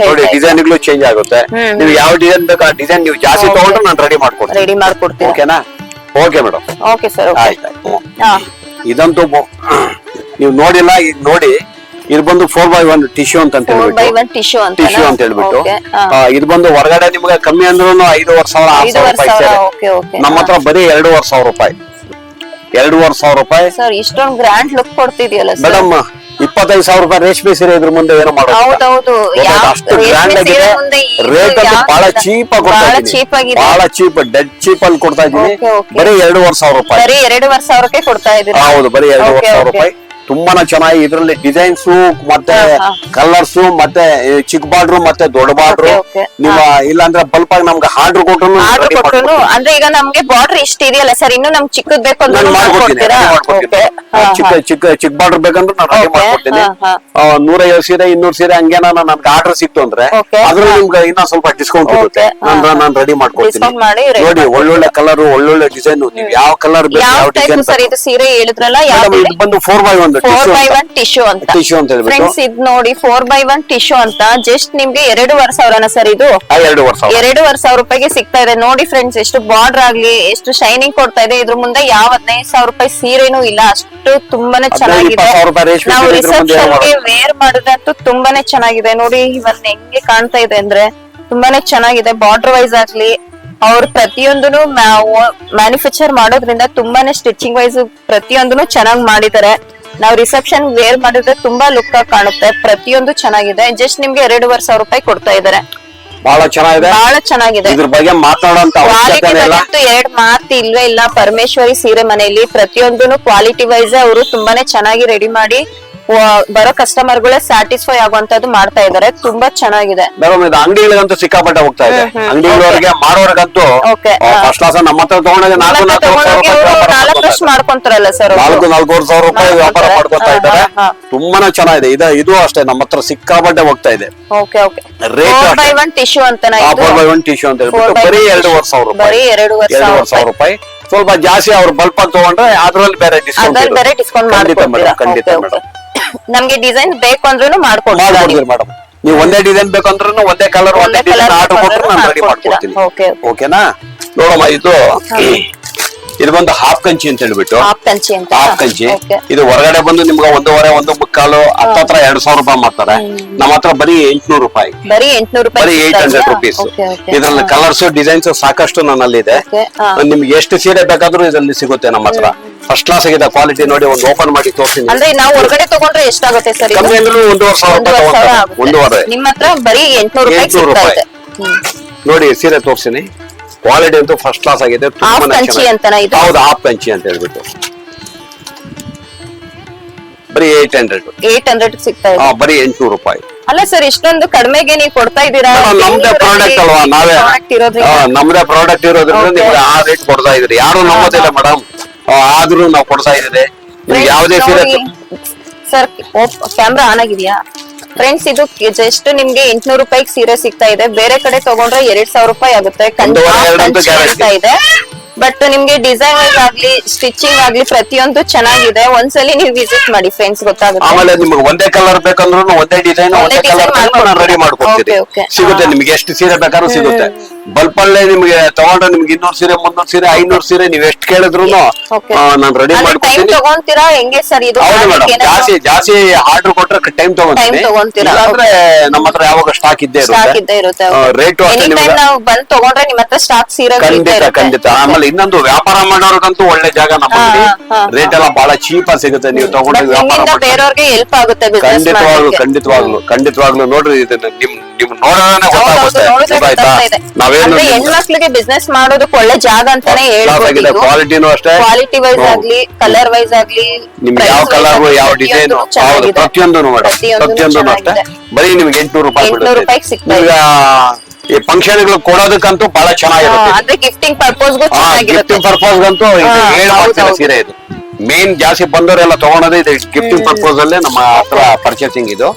ನೋಡಿ ಡಿಸೈನ್ಗಳು ಚೇಂಜ್ ಆಗುತ್ತೆ. ನೀವು ಯಾವ ಡಿಸೈನ್ ಬೇಕು ಆ ಡಿಸೈನ್ ನೀವು ಜಾಸ್ತಿ. ತಗೊಂಡ್ರೆ ನಾನು ರೆಡಿ ಮಾಡ್ಕೊಡ್ತೀನಿ. ರೆಡಿ ಮಾಡ್ಕೊಡ್ತೀನಿ ಓಕೆನಾ ಓಕೆ ಮೇಡಮ್ ಓಕೆ ಸರ್ ಹಾ. ಇದಂತೂ ನೀವು ನೋಡಿಲ್ಲ ಈಗ ನೋಡಿ. ಇದು ಬಂದು ಫೋರ್ ಬೈ ಒನ್ ಟಿಶ್ಯೂ ಅಂತ ಹೇಳ್ಬಿಟ್ಟು. ಟಿಶ್ಯೂ ಅಂತ ಹೇಳ್ಬಿಟ್ಟು. ಇದು ಬಂದು ಹೊರಗಡೆ ನಿಮಗೆ ಕಮ್ಮಿ ಅಂದ್ರೂ ಐದೂವರೆ ಸಾವಿರ ಆರು ಸಾವಿರ ರೂಪಾಯಿ ನಮ್ಮ ಹತ್ರ ಬರೀ ಎರಡೂವರೆ ಸಾವಿರ ರೂಪಾಯಿ. ಎರಡೂವರೆ ಸಾವಿರ ರೂಪಾಯಿ. ಸರ್ ಇಷ್ಟೊಂದು ಗ್ರ್ಯಾಂಡ್ ಲುಕ್ ಕೊಡ್ತಿದ್ಯಲ್ಲ ಮೇಡಮ್ ಇಪ್ಪತ್ತೈದು ಸಾವಿರ ರೂಪಾಯಿ ರೇಷ್ಮೆ ಸೀರೆ ಇದ್ರ ಮುಂದೆ ಏನೋ ಮಾಡೋದು ಅಷ್ಟು ಗ್ರ್ಯಾಂಡ್ ಆಗಿದೆ. ರೇಟ್ ಅದು ಬಹಳ ಚೀಪ್ ಆಗಿ ಬಹಳ ಚೀಪ್ ಡೆಡ್ ಚೀಪ್ ಅಲ್ಲಿ ಕೊಡ್ತಾ okay. ಬರೀ ಎರಡೂವರೆ ಸಾವಿರ ರೂಪಾಯಿ. ಬರೀ ಎರಡೂವರೆ ಸಾವಿರಕ್ಕೆ ಕೊಡ್ತಾ ಇದ್ದೀನಿ ಹೌದು ಬರೀ ಎರಡೂವರೆ ಸಾವಿರ ರೂಪಾಯಿ. ತುಂಬಾನೇ ಚೆನ್ನಾಗಿ ಇದ್ರಲ್ಲಿ ಡಿಸೈನ್ಸ್ ಮತ್ತೆ. ಕಲರ್ಸ್ ಮತ್ತೆ ಚಿಕ್ಕ ಬಾರ್ಡ್ರು ಮತ್ತೆ ದೊಡ್ಡ ಬಾರ್ಡ್ರು. ನಿಮ್ಮ ಇಲ್ಲಾಂದ್ರೆ ಬಲ್ಪ್ ಆಗಿ ನಮ್ಗೆ ಆರ್ಡರ್ ಕೊಟ್ಟರು ಆರ್ಡರ್ ಅಂದ್ರೆ ಈಗ ನಮ್ಗೆ ಬಾರ್ಡರ್ ಇಷ್ಟ ಇದೆಯಲ್ಲ ಸರ್ ಇನ್ನು ನಮ್ ಚಿಕ್ಕದ್ ಬೇಕು ಅಂದ್ರೆ ಚಿಕ್ಕ ಚಿಕ್ಕ ಚಿಕ್ಕ ಬಾರ್ಡರ್ ಬೇಕಂದ್ರೆ ನಾನು ರೆಡಿ ಮಾಡ್ಕೊಡ್ತೀನಿ. ನೂರೈವತ್ತು ಸೀರೆ ಇನ್ನೂರು ಸೀರೆ ಹಂಗೇನ ನನ್ಗೆ ಆರ್ಡರ್ ಸಿಕ್ತು ಅಂದ್ರೆ ಅದ್ರಲ್ಲಿ. ನಿಮ್ಗೆ ಇನ್ನ ಸ್ವಲ್ಪ ಡಿಸ್ಕೌಂಟ್ ಸಿಗುತ್ತೆ ನಾನು ನಾನು ರೆಡಿ ಮಾಡ್ಕೊಡ್ತೀನಿ. ಮಾಡಿ ನೋಡಿ. ಒಳ್ಳೊಳ್ಳೆ ಕಲರ್ ಒಳ್ಳೊಳ್ಳೆ ಡಿಸೈನ್ ನೀವು ಯಾವ ಕಲರ್ ಬೇಕು ಯಾವ ಡಿಸೈನ್ ಸರ್ ಇದು ಸೀರೆ ಹೇಳಿದ್ರಲ್ಲ ಯಾವ ಇದು ಬಂದು ಫೋರ್ ಬೈ ಒಂದು ಫೋರ್ ಬೈ ಒನ್ ಟಿಶ್ಯೂ ಅಂತ. ಟಿಶ್ಯೂ ಅಂತ ಹೇಳ್ಬಿಟ್ಟು. ಫ್ರೆಂಡ್ಸ್ ಇದ್ ನೋಡಿ ಫೋರ್ ಬೈ ಒನ್ ಟಿಶ್ಯೂ ಅಂತ. ಜಸ್ಟ್ ನಿಮ್ಗೆ ಎರಡೂವರೆ ಸಾವಿರನ ಸರ್ ಇದು? ಆ, ಎರಡೂವರೆ ಸಾವಿರ. ಎರಡೂವರೆ ಸಾವಿರ ರೂಪಾಯಿಗೆ ಸಿಗ್ತಾ ಇದೆ. ನೋಡಿ ಫ್ರೆಂಡ್ಸ್ ಎಷ್ಟು ಬಾರ್ಡರ್ ಆಗ್ಲಿ ಎಷ್ಟು ಶೈನಿಂಗ್ ಕೊಡ್ತಾ ಇದೆ. ಇದ್ರ ಮುಂದೆ ಯಾವ ಹದಿನೈದು ಸಾವಿರ ರೂಪಾಯಿ ಸೀರೆನೂ ಇಲ್ಲ. ಅಷ್ಟು ತುಂಬಾನೇ ಚೆನ್ನಾಗಿದೆ. ಇಪ್ಪತ್ತು ಸಾವಿರ ರೂಪಾಯಿ ರೇಷ್ಮೆ ನಾವು ಸೀರೆ ಇದ್ರ ಮುಂದೆ ರಿಸೆಪ್ಷನ್ಗೆ ವೇರ್ ಮಾಡಿದಂತೂ ತುಂಬಾನೇ ಚೆನ್ನಾಗಿದೆ. ನೋಡಿ ಇವನ್ ಹೆಂಗೆ ಕಾಣ್ತಾ ಇದೆ ಅಂದ್ರೆ ತುಂಬಾನೇ ಚೆನ್ನಾಗಿದೆ. ಬಾರ್ಡರ್ ವೈಸ್ ಆಗ್ಲಿ ಅವ್ರ ಪ್ರತಿಯೊಂದನು ಮ್ಯಾನುಫ್ಯಾಕ್ಚರ್ ಮಾಡೋದ್ರಿಂದ ತುಂಬಾನೇ ಸ್ಟಿಚಿಂಗ್ ವೈಸ್ ಪ್ರತಿಯೊಂದನು ಚೆನ್ನಾಗಿ ಮಾಡಿದ್ದಾರೆ. ನಾವು ರಿಸೆಪ್ಷನ್ ವೇರ್ ಮಾಡಿದ್ರೆ ತುಂಬಾ ಲುಕ್ ಆಗಿ ಕಾಣುತ್ತೆ. ಪ್ರತಿಯೊಂದು ಚೆನ್ನಾಗಿದೆ. ಜಸ್ಟ್ ನಿಮ್ಗೆ ಎರಡೂವರೆ ಸಾವಿರ ರೂಪಾಯಿ ಕೊಡ್ತಾ ಇದಾರೆ ಬಹಳ ಚೆನ್ನಾಗಿದೆ. ಬಹಳ ಚೆನ್ನಾಗಿದೆ. ಇದ್ರ ಬಗ್ಗೆ ಕ್ವಾಲಿಟಿ ಎರಡ್ ಮಾತು ಇಲ್ವೇ ಇಲ್ಲ. ಪರಮೇಶ್ವರಿ ಸೀರೆ ಮನೆಯಲ್ಲಿ ಪ್ರತಿಯೊಂದು ಕ್ವಾಲಿಟಿ ವೈಸ್ ಅವರು ತುಂಬಾನೇ ಚೆನ್ನಾಗಿ ರೆಡಿ ಮಾಡಿ ಬರೋ ಕಸ್ಟಮರ್ ಗಳೇ ಸ್ಯಾಟಿಸ್ಫೈ ಆಗುವಂತದ್ದು ಮಾಡ್ತಾ ಇದಾರೆ ತುಂಬಾ ಚೆನ್ನಾಗಿದೆ. ಮೇಡಮ್ ಇದು ಅಂಗಡಿಗಳಿಗಂತೂ ಸಿಕ್ಕಾಪಟ್ಟೆ ಹೋಗ್ತಾ ಇದೆ. ಅಂಗಡಿಗಳವರಿಗೆ ಮಾರೋರ್ಗಂತೂ ಹಾ. ಫಸ್ಟ್ ಕ್ಲಾಸ್ ನಮ್ಮ ಹತ್ರ ತಗೊಂಡಾಗ ನಾಲ್ಕು. ಮಾಡ್ಕೊಂತಾರಲ್ಲ ಸರ್ ನಾಲ್ಕು ನಾಲ್ಕೂವರೆ ಸಾವಿರ ರೂಪಾಯಿ ವ್ಯಾಪಾರ. ಮಾಡ್ಕೊತಾ ಇದ್ದಾರೆ. ತುಂಬಾನೇ ಚೆನ್ನಾಗಿದೆ. ಇದು ಇದು ಅಷ್ಟೇ. ನಮ್ಮ ಹತ್ರ ಸಿಕ್ಕಾಪಟ್ಟೆ ಹೋಗ್ತಾ ಇದೆ. Okay okay by. One tissue four by one tissue ಅಂತ ಹೇಳ್ಬಿಟ್ಟು ಬರೀ ಎರಡೂವರೆ ಸಾವಿರ ರೂಪಾಯಿ. ಬರೀ ಎರಡೂವರೆ ಸಾವಿರ ರೂಪಾಯಿ. ಸ್ವಲ್ಪ ಜಾಸ್ತಿ ಅವ್ರು ಬಲ್ಪ್ ಆಗಿ ತಗೊಂಡ್ರೆ ಅದ್ರಲ್ಲಿ ಬೇರೆ ಡಿಸ್ಕೌಂಟ್ ಖಂಡಿತ ಮೇಡಮ್ ಖಂಡಿತ ಮೇಡಮ್. ನಮ್ಗೆ ಡಿಸೈನ್ ಬೇಕು ಅಂದ್ರೂ? ಮಾಡ್ಕೊಡ್ತೀವಿ ಮೇಡಮ್ ನೀವು ಒಂದೇ ಡಿಸೈನ್ ಬೇಕಂದ್ರೂ ಒಂದೇ ಕಲರ್ ಒಂದೇ ಒಂದೇ ಡಿಸೈನ್ colour ಆರ್ಡರ್ ಕೊಟ್ಟರು ನಾನು ರೆಡಿ? ಮಾಡ್ಕೊಡ್ತೀನಿ okay. ಓಕೆನಾ ನೋಡಮ್ಮ ಇದು ಇದು ಬಂದು ಹಾಫ್ ಕಂಚಿ ಅಂತ ಹೇಳ್ಬಿಟ್ಟು. ಹಾಫ್ ಕಂಚಿ ಅಂತ. ಹಾಫ್ ಕಂಚಿ. Okay. ಇದು ಹೊರಗಡೆ ಬಂದು ನಿಮ್ಗೆ ಒಂದೂವರೆ ಒಂದು ಮುಕ್ಕಾಲು ಹತ್ತತ್ರ ಎರಡ್ ಸಾವಿರ ರೂಪಾಯಿ ಮಾಡ್ತಾರೆ. ನಮ್ಮ ಹತ್ರ ಬರೀ ಎಂಟ್ನೂರು ರೂಪಾಯಿ. ಬರೀ ಎಂಟ್ನೂರು ರೂಪಾಯಿ ಬರೀ ಏಟ್ ಹಂಡ್ರೆಡ್ ರುಪೀಸ್ ಇದ್ರಲ್ಲಿ ಕಲರ್ಸ್ ಡಿಸೈನ್ಸ್ ಸಾಕಷ್ಟು ನನ್ನಲ್ಲಿ ಇದೆ ನಿಮ್ಗೆ ಎಷ್ಟು ಸೀರೆ ಬೇಕಾದ್ರೂ ಇದರಲ್ಲಿ ಸಿಗುತ್ತೆ ನಮ್ಮ ಹತ್ರ. ಫಸ್ಟ್ ಕ್ಲಾಸ್ ಆಗಿದೆ ಕ್ವಾಲಿಟಿ ನೋಡಿ ಒಂದು ಓಪನ್ ಮಾಡಿ ತೋರಿಸ್ತೀನಿ ಅಂದ್ರೆ ನಾವು ಹೊರಗಡೆ ತಗೊಂಡ್ರೆ ಎಷ್ಟಾಗುತ್ತೆ ಸರ್ ಇದು? ಕಮ್ಮಿ ಅಂದ್ರೆ ಒಂದೂವರೆ ಸಾವಿರ ರೂಪಾಯಿ ಒಂದೂವರೆ ನಿಮ್ಮ ಹತ್ರ ಬರೀ ಎಂಟ್ನೂರು ರೂಪಾಯಿ ಎಂಟ್ನೂರು ರೂಪಾಯಿ. ನೋಡಿ ಸೀರೆ ತೋರಿಸ್ತೀನಿ ಕ್ವಾಲಿಟಿ ಅಂತೂ ಫಸ್ಟ್ ಕ್ಲಾಸ್ ಆಗಿದೆ ತುಂಬಾನೇ ಕಂಚಿ ಚೆನ್ನಾಗಿದೆ. ಅಂತನಾ ಇದು? ಹೌದು ಹಾಫ್ ಕಂಚಿ ಅಂತ ಹೇಳ್ಬಿಟ್ಟು. ಬರೀ ಏಟ್ ಹಂಡ್ರೆಡ್ ಏಟ್ ಹಂಡ್ರೆಡ್ ಸಿಗ್ತಾ ಇದೆ. ಬರೀ ಎಂಟ್ನೂರು ರೂಪಾಯಿ. ಅಲ್ಲ ಸರ್ ಇಷ್ಟೊಂದು ಕಡಿಮೆಗೆ ನೀವು ಕೊಡ್ತಾ ಇದ್ದೀರಾ? ಮೇಡಮ್, ನಮ್ದೇ ಪ್ರಾಡಕ್ಟ್ ಅಲ್ವಾ? ನಾವೇ Product ಇರೋದ್ರಿಂದ. ಆ, ನಮ್ದೇ ಪ್ರಾಡಕ್ಟ್ ಇರೋದ್ರಿಂದ Okay. ನಿಮ್ಗೆ ಆ ರೇಟ್ ಕೊಡ್ತಾ ಇದ್ರಿ ಯಾರು ನಂಬೋದಿಲ್ಲ ಮೇಡಮ್ ಆದ್ರೂ ನಾವು ಕೊಡ್ತಾ ಇದ್ದೀರಿ ನಿಮ್ಗೆ ಯಾವುದೇ ಸೀರೆ ಸರ್ ಕ್ಯಾಮ್ರಾ ಆನ್ ಆಗಿದ್ಯಾ? ಫ್ರೆಂಡ್ಸ್ ಇದು ಜಸ್ಟ್ ನಿಮ್ಗೆ ಎಂಟ್ನೂರು ರೂಪಾಯಿಗೆ ಸೀರೆ ಸಿಗ್ತಾ ಇದೆ. ಬೇರೆ ಕಡೆ ತಗೊಂಡ್ರೆ ಎರಡ್ ಸಾವಿರ ರೂಪಾಯಿ ಆಗುತ್ತೆ. ಸಿಗ್ತಾ ಇದೆ. ಬಟ್ ನಿಮ್ಗೆ ಡಿಸೈನ್ ವೈಸ್ ಆಗ್ಲಿ ಸ್ಟಿಚಿಂಗ್ ಆಗ್ಲಿ ಪ್ರತಿಯೊಂದು ಚೆನ್ನಾಗಿದೆ. ಒಂದ್ಸಲಿ ನೀವು ವಿಸಿಟ್ ಮಾಡಿ ಫ್ರೆಂಡ್ಸ್ ಗೊತ್ತಾಗುತ್ತೆ. ಆಮೇಲೆ ನಿಮ್ಗೆ ಒಂದೇ ಕಲರ್ ಬೇಕಂದ್ರೂ ಒಂದೇ ಡಿಸೈನ್ ಒಂದೇ ಕಲರ್ ರೆಡಿ okay. ಸಿಗುತ್ತೆ. ನಿಮ್ಗೆ. ಎಷ್ಟು ಸೀರೆ ಬೇಕಾದ್ರೂ ಸಿಗುತ್ತೆ. ಬಲ್ಪ್ ಅಲ್ಲೇ ನಿಮ್ಗೆ ತಗೊಂಡ್ರೆ ನಿಮ್ಗೆ ಇನ್ನೂರ್ ಸೀರೆ ಮುನ್ನೂರ್ ಸೀರೆ ಐನೂರ್ ಸೀರೆ ನೀವ್ ಎಷ್ಟು ಕೇಳಿದ್ರು. ನಾನು ರೆಡಿ ಟೈಮ್ ಮಾಡ್ಕೊಡ್ತೀನಿ. ತಗೊಂತೀರಾ? ಹೆಂಗೆ ಸರ್ ಇದು ಹೌದು ಮೇಡಮ್ ಮಾಡ್ಲಿಕ್ಕೆ ಏನಾದ್ರು- ಜಾಸ್ತಿ ಜಾಸ್ತಿ ಆರ್ಡರ್ ಕೊಟ್ರೆ ಟೈಮ್ ತಗೊಂತೀನಿ. Time ತಗೊಂತೀರಾ? ಇಲ್ಲಾಂದ್ರೆ ನಮ್ಮ ಹತ್ರ ಯಾವಾಗ ಸ್ಟಾಕ್ ಇದ್ದೇ ಸ್ಟಾಕ್ ಇದ್ದೇ ಇರುತ್ತೆ ಇರುತ್ತೆ ರೇಟು ಅಷ್ಟೇ ಎನಿ ಟೈಮ್ ನಾವು ಬಂದ್ ತಗೊಂಡ್ರೆ ನಿಮ್ಮ ಹತ್ರ ಸ್ಟಾಕ್ ಸೀರೆ ಖಂಡಿತ ಖಂಡಿತ. ಆಮೇಲೆ ಇನ್ನೊಂದು ವ್ಯಾಪಾರ ಮಾಡೋರ್ಗಂತೂ ಒಳ್ಳೆ ಜಾಗ ನಮ್ಮಲ್ಲಿ ಹಾ, ಹಾ, ಹಾ. ರೇಟ್ ಎಲ್ಲ ಬಹಳ ಚೀಪ್ ಆಗಿ ಸಿಗುತ್ತೆ ನೀವು ತಗೊಂಡು ವ್ಯಾಪಾರ ನಿಮ್ಮಿಂದ ಬೇರೆಯವ್ರಿಗೆ ಹೆಲ್ಪ್ ಆಗುತ್ತೆ ಬಿಸ್ನೆಸ್ ಖಂಡಿತವಾಗ್ಲು ಖಂಡಿತವಾಗ್ಲು ಖಂಡಿತವಾಗ್ಲು. ನೋಡ್ರಿ ಇದನ್ನ ನಿಮ್ ನಿಮ್ ನೋಡೋದೇ ಗೊತ್ತಾಗುತ್ತೆ. ಗೊತ್ತಾಯ್ತಾ ನಾವೇನು ಹೆಣ್ಮಕ್ಳಿಗೆ ಬಿಸ್ನೆಸ್ ಮಾಡೋದಕ್ಕೆ ಒಳ್ಳೆ ಜಾಗ ಅಂತಾನೆ ಹೇಳ್ಬೋದು ಕ್ವಾಲಿಟಿನೂ ಅಷ್ಟೇ. Quality wise. ಆಗ್ಲಿ ಕಲರ್ ವೈಸ್ ಆಗ್ಲಿ ನಿಮ್ಗೆ ಯಾವ ಕಲರ್ ಯಾವ ಡಿಸೈನ್ ಹೌದು ಪ್ರತಿಯೊಂದು ಪ್ರತಿಯೊಂದು ಅಷ್ಟೇ. ಬರೀ ನಿಮ್ಗೆ ಎಂಟ್ನೂರು ರೂಪಾಯಿ ಎಂಟ್ನೂರು ರೂಪಾಯಿ ರೂಪಾಯಿಗೆ ಸಿಗ್ತಾ ಈಗ ಈ ಫಂಕ್ಷನ್ಗಳು ಕೊಡೋದಕ್ಕಂತೂ ಬಹಳ ಚೆನ್ನಾಗಿರುತ್ತೆ. ಅಂದ್ರೆ ಗಿಫ್ಟಿಂಗ್ ಪರ್ಪಸ್ಗೂ ಗಿಫ್ಟಿಂಗ್ ಪರ್ಪಸ್ ಅಂತೂ ಹಾ, ಹೇಳಿ ಹೌದು, ಮಾಡ್ತೀರ ಹೌದು. ಸೀರೆ ಇದು. ಮೇನ್ ಜಾಸ್ತಿ ಬಂದವರೆಲ್ಲ ತಗೊಳೋದೇ ಇದೆ ಗಿಫ್ಟಿಂಗ್ ಪರ್ಪಸ್ ಅಲ್ಲೇ ನಮ್ಮ ಹತ್ರ ಪರ್ಚೇಸಿಂಗ್ ಇದು.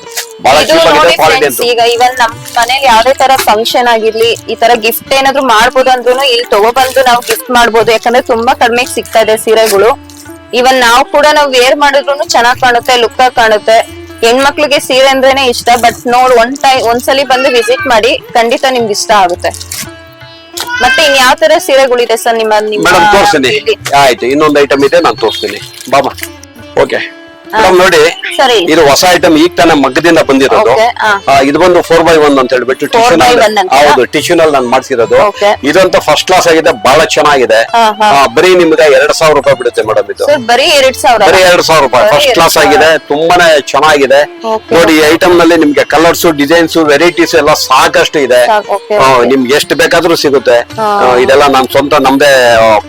ಈಗ ಇವನ್ ನಮ್ ಮನೇಲಿ ಯಾವ್ದೇ ತರ ಫಂಕ್ಷನ್ ಆಗಿರ್ಲಿ ಈ ತರ ಗಿಫ್ಟ್ ಏನಾದ್ರು ಮಾಡ್ಬೋದು ಅಂದ್ರೂ ಇಲ್ಲಿ ತಗೋಬಂದು ನಾವು ಗಿಫ್ಟ್ ಮಾಡ್ಬೋದು. ಯಾಕಂದ್ರೆ ತುಂಬಾ ಕಡಿಮೆ ಸಿಗ್ತಾ ಇದೆ ಸೀರೆಗಳು. ಇವನ್ ನಾವು ಕೂಡ ನಾವು ವೇರ್ ಮಾಡಿದ್ರು ಚೆನ್ನಾಗ್ ಕಾಣುತ್ತೆ ಲುಕ್ ಆಗಿ ಕಾಣುತ್ತೆ. ಹೆಣ್ಮಕ್ಳಿಗೆ ಸೀರೆ ಅಂದ್ರೇನೆ ಇಷ್ಟ ಬಟ್ ನೋಡ್ ಒಂದ್ ಟೈಮ್ ಒಂದ್ಸಲಿ ಬಂದು ವಿಸಿಟ್ ಮಾಡಿ ಖಂಡಿತ ನಿಮ್ಗೆ ಇಷ್ಟ ಆಗುತ್ತೆ. ಮತ್ತೆ ಇನ್ ಯಾವ ತರ ಸೀರೆಗಳಿದೆ ಸರ್ ನಿಮ್ಮ ನಿಮ್ಮ ಮೇಡಮ್ ತೋರಿಸ್ತೀನಿ. ಆಯ್ತು ಇನ್ನೊಂದು ಐಟಮ್ ಇದೆ ನಾನು ತೋರಿಸ್ತೀನಿ. ಬಾಬಾ. ಓಕೆ ಮೇಡಮ್ ನೋಡಿ ಸರಿ. ಇದು ಹೊಸ ಐಟಮ್ ಈಗ ತಾನೇ ಮಗ್ಗದಿಂದ ಬಂದಿರೋದು. Okay, ಆ. ಆ, ಇದು ಬಂದು ಫೋರ್ ಬೈ ಒನ್ ಅಂತ ಹೇಳ್ಬಿಟ್ಟು Four ಟಿಶ್ಯೂ by one ಅಂತೀರಾ? ಹೌದು ಟಿಶ್ಯೂ ನಲ್ಲಿ ನಾನು ಮಾಡಿಸಿರೋದು. ಇದಂತ ಇದಂತೂ ಫಸ್ಟ್ ಕ್ಲಾಸ್ ಆಗಿದೆ ಬಹಳ ಚೆನ್ನಾಗಿದೆ. ಆ, ಬರೀ ನಿಮ್ಗೆ ಎರಡ್ ಸಾವಿರ ರೂಪಾಯಿ ಬಿಡುತ್ತೆ ಮೇಡಮ್ ಇದು. ಸರ್ ಬರೀ ಎರಡ್ ಸಾವಿರ ಬರೀ ಎರಡ್ ಸಾವಿರ ರೂಪಾಯಿ. ಬರೀ ಫಸ್ಟ್ ಎರಡ್ ಕ್ಲಾಸ್ ಆಗಿದೆ ತುಂಬಾನೇ ಚೆನ್ನಾಗಿದೆ. Okay. ನೋಡಿ ಈ ಐಟಮ್ನಲ್ಲಿ ನಿಮ್ಗೆ ಕಲರ್ಸ್ ಡಿಸೈನ್ಸ್ ವೆರೈಟೀಸ್ ಎಲ್ಲ ಸಾಕಷ್ಟು ಇದೆ. ಸಾಕು, okay, ಆ, okay. ನಿಮ್ಗೆ ಎಷ್ಟು ಬೇಕಾದ್ರೂ ಸಿಗುತ್ತೆ. ಆ, ಇದೆಲ್ಲ ನಮ್ ಸ್ವಂತ ನಮ್ದೇ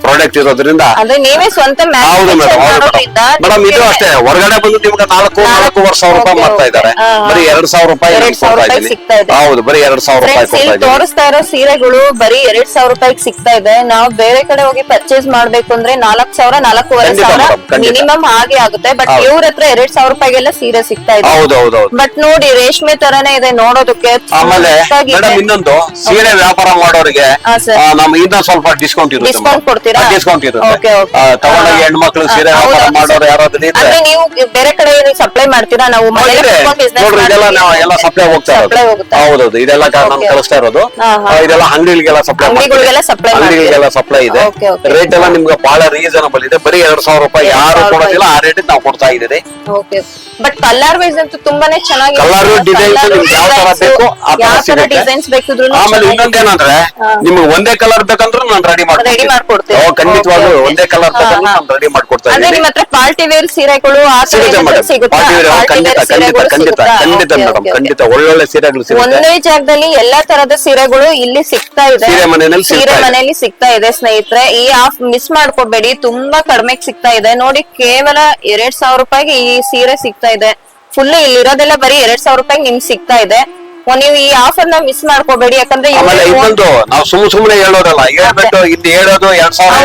ಪ್ರಾಡಕ್ಟ್ ಇರೋದ್ರಿಂದ. ಅಂದ್ರೆ ನೀವೇ ಸ್ವಂತ ಹೌದು ಮೇಡಮ್ ಮ್ಯಾನುಫ್ಯಾಕ್ಚರ್ ಮೇಡಮ್ ಇದು ನಿಮ್ಗೆ- ಅಷ್ಟೇ ಹೊರಗಡೆ ಬಂದು ನಿಮ್ಗೆ ನಾಲ್ಕು ನಾಲ್ಕು- ವರ್ಷ ಸಾವಿರ ರೂಪಾಯಿ ಮಾಡ್ತಾ. ಇದ್ದಾರೆ. ಬರೀ ಎರಡ್ ಸಾವಿರ ರೂಪಾಯಿ ಎರಡ್ ಸಾವಿರ ರೂಪಾಯಿ ಸಿಗ್ತಾ ಇದೆ. ಹೌದು ಬರೀ ಎರಡ್ ಸಾವಿರ ರೂಪಾಯಿ ಕೊಡ್ತಾ ಇಲ್ಲಿ ತೋರಿಸ್ತಾ ಇರೋ ಸೀರೆಗಳು ಬರೀ ಎರಡ್ ಸಾವಿರ ರೂಪಾಯಿಗೆ ಸಿಗ್ತಾ ಇದೆ ನಾವು ಬೇರೆ ಕಡೆ ಹೋಗಿ ಪರ್ಚೇಸ್ ಮಾಡ್ಬೇಕು ಅಂದ್ರೆ ನಾಲ್ಕ್ ಸಾವಿರ ನಾಲ್ಕೂವರೆ ಖಂಡಿತ ಸಾವಿರ madam, ಖಂಡಿತ. ಮಿನಿಮಮ್ ಆಗಿ ಆಗುತ್ತೆ ಬಟ್. ಇವ್ರ ಹತ್ರ ಎರಡ್ ಸಾವಿರ ರೂಪಾಯಿಗೆಲ್ಲ ಸೀರೆ ಸಿಗ್ತಾ ಇದೆ ಹೌದು ಹೌದು ಹೌದು ಬಟ್ ನೋಡಿ ರೇಷ್ಮೆ ತರಾನೇ ಇದೆ ನೋಡೋದಕ್ಕೆ ಆಮೇಲೆ. ಮೇಡಮ್ ಇನ್ನೊಂದು ಸೀರೆ ವ್ಯಾಪಾರ ಮಾಡೋರಿಗೆ ಹಾ, sir. ಆ, ನಮ್ ಇನ್ನೊಂದ್ ಸ್ವಲ್ಪ ಡಿಸ್ಕೌಂಟ್ ಇರುತ್ತೆ ಡಿಸ್ಕೌಂಟ್ ಕೊಡ್ತೀರಾ? ಡಿಸ್ಕೌಂಟ್ ಇರುತ್ತೆ Okay, okay. ಆ, ತಗೊಂಡೋಗಿ ಹಾ. ಹೆಣ್ಮಕ್ಳು ಸೀರೆ ವ್ಯಾಪಾರ ಮಾಡೋರು. ಯಾರಾದ್ರೂ ಇದ್ರೆ ಅಂದ್ರೆ ನೀವು ಬೇರೆ ಕಡೆ ಸಪ್ಲೈ ಮಾಡ್ತೀರಾ ನಾವು ಮನೇಲಿ ಇದೆ. ಕುತ್ಕೊಂಡು business ನೋಡ್ರಿ ಇದೆಲ್ಲ ಮಾಡ್ತೀವಿ. ನಾವು ಎಲ್ಲ ಸಪ್ಲೈ ಹೋಗ್ತಾ Supply ಇರೋದು ಹೋಗುತ್ತಾ? ಹೌದೌದು ಇದೆಲ್ಲ ನಾನು Okay. ಕಳಿಸ್ತಾ ಇರೋದು ಹಾ, ಹಾ. ಆ, ಇದೆಲ್ಲ ಅಂಗಡಿಗಳಿಗೆಲ್ಲ ಸಪ್ಲೈ ಅಂಗಡಿಗಳಿಗೆಲ್ಲ supply ಅಂಗಡಿಗಳಿಗೆಲ್ಲ ಸಪ್ಲೈ ಇದೆ Okay, okay. ರೇಟ್ ಎಲ್ಲ ನಿಮ್ಗೆ ಬಹಳ ರೀಸನಬಲ್ ಇದೆ ಬರೀ ಎರಡ್ ಸಾವಿರ ರೂಪಾಯಿ ಎರಡ್ ಯಾರು ಸಾವಿರ ಕೊಡೋದಿಲ್ಲ ಆ ರೇಟ್ ನಾವು ಕೊಡ್ತಾ ಇದ್ದೀರಿ ಓಕೆ ಬಟ್ ಕಲರ್ ವೈಸ್ ಅಂತೂ ತುಂಬಾನೇ ನಿಮ್ಗೆ ಯಾವ ತರ ಬೇಕು ಆ ತರ ಯಾವ ತರ ಸಿಗುತ್ತೆ. ಡಿಸೈನ್ಸ್ ಬೇಕಿದ್ರು ಆಮೇಲೆ ಇನ್ನೊಂದೇನಂದ್ರೆ ನಿಮ್ಗೆ ಒಂದೇ ಕಲರ್ ಬೇಕಂದ್ರೂ ನಾನು ರೆಡಿ Ready ಮಾಡ್ಕೊಡ್ತೀರಾ? ಖಂಡಿತವಾಗ್ಲೂ Okay, okay. ಒಂದೇ ಕಲರ್ ಹಾ, ಬೇಕಂದ್ರೆ ಹಾ. ನಾನು ರೆಡಿ ಮಾಡ್ಕೊಡ್ತಾ ಅಂದ್ರೆ ಇದ್ದೀನಿ ನಿಮ್ ಹತ್ರ ಪಾರ್ಟಿ ವೇರ್ ಸೀರೆಗಳು ಆ ತರ ಸಿಗುತ್ತೆ ಏನಾದ್ರು ಮೇಡಮ್ ಸಿಗುತ್ತಾ ಪಾರ್ಟಿ ವೇರ್ Party ಖಂಡಿತ ಖಂಡಿತ ಸೀರೆಗಳು ಖಂಡಿತ ಸಿಗುತ್ತಾ? ಖಂಡಿತ Okay, ಮೇಡಮ್ okay, okay. ಖಂಡಿತ ಒಳ್ಳೊಳ್ಳೆ ಸೀರೆಗಳು ಸಿಗುತ್ತೆ ಒಂದೇ ಜಾಗದಲ್ಲಿ ಎಲ್ಲಾ ತರದ ಸೀರೆಗಳು ಇಲ್ಲಿ ಸಿಗ್ತಾ ಇದೆ ಸೀರೆ ಮನೆಯಲ್ಲಿ ಸಿಗ್ತಾ ಸೀರೆ ಇದೆ. ಮನೆಯಲ್ಲಿ ಸಿಗ್ತಾ ಇದೆ ಸ್ನೇಹಿತರೆ ಈ ಆಫ್ ಮಿಸ್ ಮಾಡ್ಕೋಬೇಡಿ ತುಂಬಾ ಕಡಿಮೆಗೆ ಸಿಗ್ತಾ ಇದೆ ನೋಡಿ ಕೇವಲ ಎರಡ್ ಸಾವಿರ ರೂಪಾಯಿಗೆ ಈ ಸೀರೆ ಸಿಗ್ತಾ ಇದೆ. ಫುಲ್ ಇಲ್ಲಿರೋದೆಲ್ಲ ಬರೀ ಎರಡ್ ಸಾವಿರ ರೂಪಾಯಿ ನಿಮ್ಗೆ ಸಿಗ್ತಾ ಇದೆ. ನೀವು ಈ ಆಫರ್ನ ಮಿಸ್ ಮಾಡ್ಕೋಬೇಡಿ ಯಾಕಂದ್ರೆ ಆಮೇಲೆ ಇನ್ನೊಂದು ನಾವು ಸುಮ್ ಸುಮ್ನೆ ಹೇಳೋದಲ್ಲ ಹೇಳ್ಬಿಟ್ಟು ಇಲ್ಲಿ ಹೇಳೋದು ಎರಡ್ ಸಾವಿರ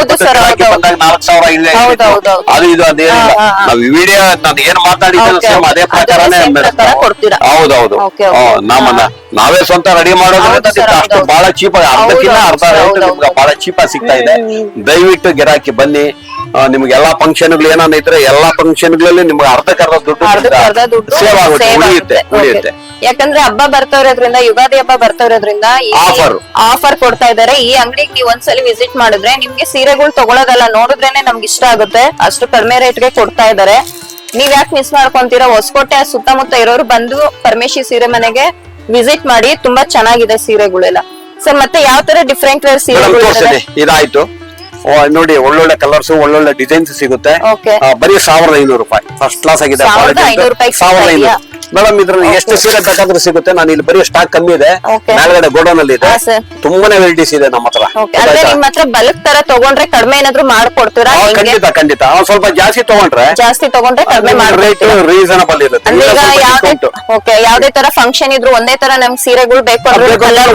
ಬಂದಾಗ ನಾಲ್ಕು ಸಾವಿರ ಇಲ್ಲೇ. ಅದು ಇದು ಅದೇನಿಲ್ಲ. ನಾವು ವಿಡಿಯೋ ನಾನು ಏನ್ ಮಾತಾಡಿದ್ದೇನೆ ಸೇಮ್ ಅದೇ ಪ್ರಕಾರನೇ? ಹೌದೌದು ನಮ್ಮ. ನಮ್ಮನ್ನ. ನಾವೇ ಸ್ವಂತ ರೆಡಿ ಮಾಡೋದ್ರಿಂದ ಅಷ್ಟು ಬಹಳ ಚೀಪ್ ಅರ್ಧಕ್ಕಿಂತ ಅರ್ಧ ರೇಟ್ ನಿಮ್ಗೆ ಬಹಳ ಚೀಪ್ ಸಿಗ್ತಾ ಇದೆ. ದಯವಿಟ್ಟು ಗಿರಾಕಿ ಬನ್ನಿ. ನಿಮ್ಗೆ ಎಲ್ಲಾ ಫಂಕ್ಷನ್ಗಳು ಏನಾನ ಇದ್ರೆ ಎಲ್ಲಾ ಫಂಕ್ಷನ್ಗಳಲ್ಲಿ ನಿಮ್ಗೆ ಅರ್ಧಕ್ಕರ್ಧ ದುಡ್ಡು ಅರ್ಧಕ್ಕೆ ಅರ್ಧ ದುಡ್ಡು ಸೇವ್ ಆಗುತ್ತೆ. save ಉಳಿಯುತ್ತೆ ಆಗುತ್ತೆ. ಉಳಿಯುತ್ತೆ. Okay. ಯಾಕಂದ್ರೆ ಹಬ್ಬ ಬರ್ತಾ ಇರೋದ್ರಿಂದ ಯುಗಾದಿ ಹಬ್ಬ ಬರ್ತಾ ಇರೋದ್ರಿಂದ Offer. ಆಫರ್ ಕೊಡ್ತಾ ಇದಾರೆ. ಈ ಅಂಗಡಿಗೆ ನೀವು ಒಂದ್ಸಲಿ ವಿಸಿಟ್ ಮಾಡಿದ್ರೆ ನಿಮ್ಗೆ ಸೀರೆಗಳು ತಗೊಳೋದಲ್ಲ ನೋಡಿದ್ರೇನೆ ನಮ್ಗೆ ಇಷ್ಟ ಆಗುತ್ತೆ. ಅಷ್ಟು ಕಡಿಮೆ ರೇಟ್ಗೆ ಕೊಡ್ತಾ ಇದಾರೆ. ನೀವ್ ಯಾಕೆ ಮಿಸ್ ಮಾಡ್ಕೊಂತೀರಾ? ಹೊಸಕೋಟೆ ಸುತ್ತಮುತ್ತ ಇರೋರು ಬಂದು ಪರಮೇಶಿ ಸೀರೆ ಮನೆಗೆ ವಿಸಿಟ್ ಮಾಡಿ ತುಂಬಾ ಚೆನ್ನಾಗಿದೆ ಸೀರೆಗಳೆಲ್ಲ. ಸರ್ ಮತ್ತೆ ಯಾವ ತರ ಡಿಫ್ರೆಂಟ್ ವೇರ್ ಮೇಡಮ್ ಸೀರೆಗಳು ಇದಾಯ್ತು. ನೋಡಿ ಒಳ್ಳೊಳ್ಳೆ ಕಲರ್ಸ್ ಒಳ್ಳೊಳ್ಳೆ ಡಿಸೈನ್ಸ್ ಸಿಗುತ್ತೆ Okay. ಆ, ಬರೀ ಸಾವಿರದ ಐನೂರು ರೂಪಾಯಿ ಫಸ್ಟ್ ಕ್ಲಾಸ್ ಆಗಿದೆ ಸಾವಿರದ quality. ಐನೂರು ರೂಪಾಯಿಗೆ ಸಾವಿರದ ಸಿಗ್ತಾ ಐನೂರು ಮೇಡಮ್ ಇದ್ರಲ್ಲಿ ಎಷ್ಟು ಸೀರೆ ಬೇಕಾದ್ರೂ ಸಿಗುತ್ತೆ ನಾನು ಇಲ್ಲಿ ಬರೀ ಸ್ಟಾಕ್ ಕಮ್ಮಿ ಇದೆ Okay. ಮೇಲ್ಗಡೆ ಗೋಡೌನ್ ಅಲ್ಲಿ ಇದೆ ಹಾ, sir. ತುಂಬಾನೇ ವೆರೈಟೀಸ್ ಇದೆ ನಮ್ಮ ಹತ್ರ. ಅಂದ್ರೆ? ನಿಮ್ ಹತ್ರ ಬಲ್ಕ್ ತರ ತಗೊಂಡ್ರೆ ಕಡಿಮೆ ಏನಾದ್ರು ಮಾಡ್ಕೊಡ್ತೀರಾ? ಖಂಡಿತ ಖಂಡಿತ. ಒಂದ್ ಸ್ವಲ್ಪ ಜಾಸ್ತಿ ತಗೊಂಡ್ರೆ ಜಾಸ್ತಿ ತಗೊಂಡ್ರೆ ಕಡಿಮೆ ರೇಟ್ ರೀಸನಬಲ್ ಇರುತ್ತೆ. ಅಂದ್ರೆ ಈಗ ಯಾವ್ದೇ ಓಕೆ ಯಾವ್ದೇ ತರ ಫಂಕ್ಷನ್ ಇದ್ರು ಒಂದೇ ತರ ನಮ್ ಸೀರೆಗಳು ಬೇಕು ಅಂದ್ರೆ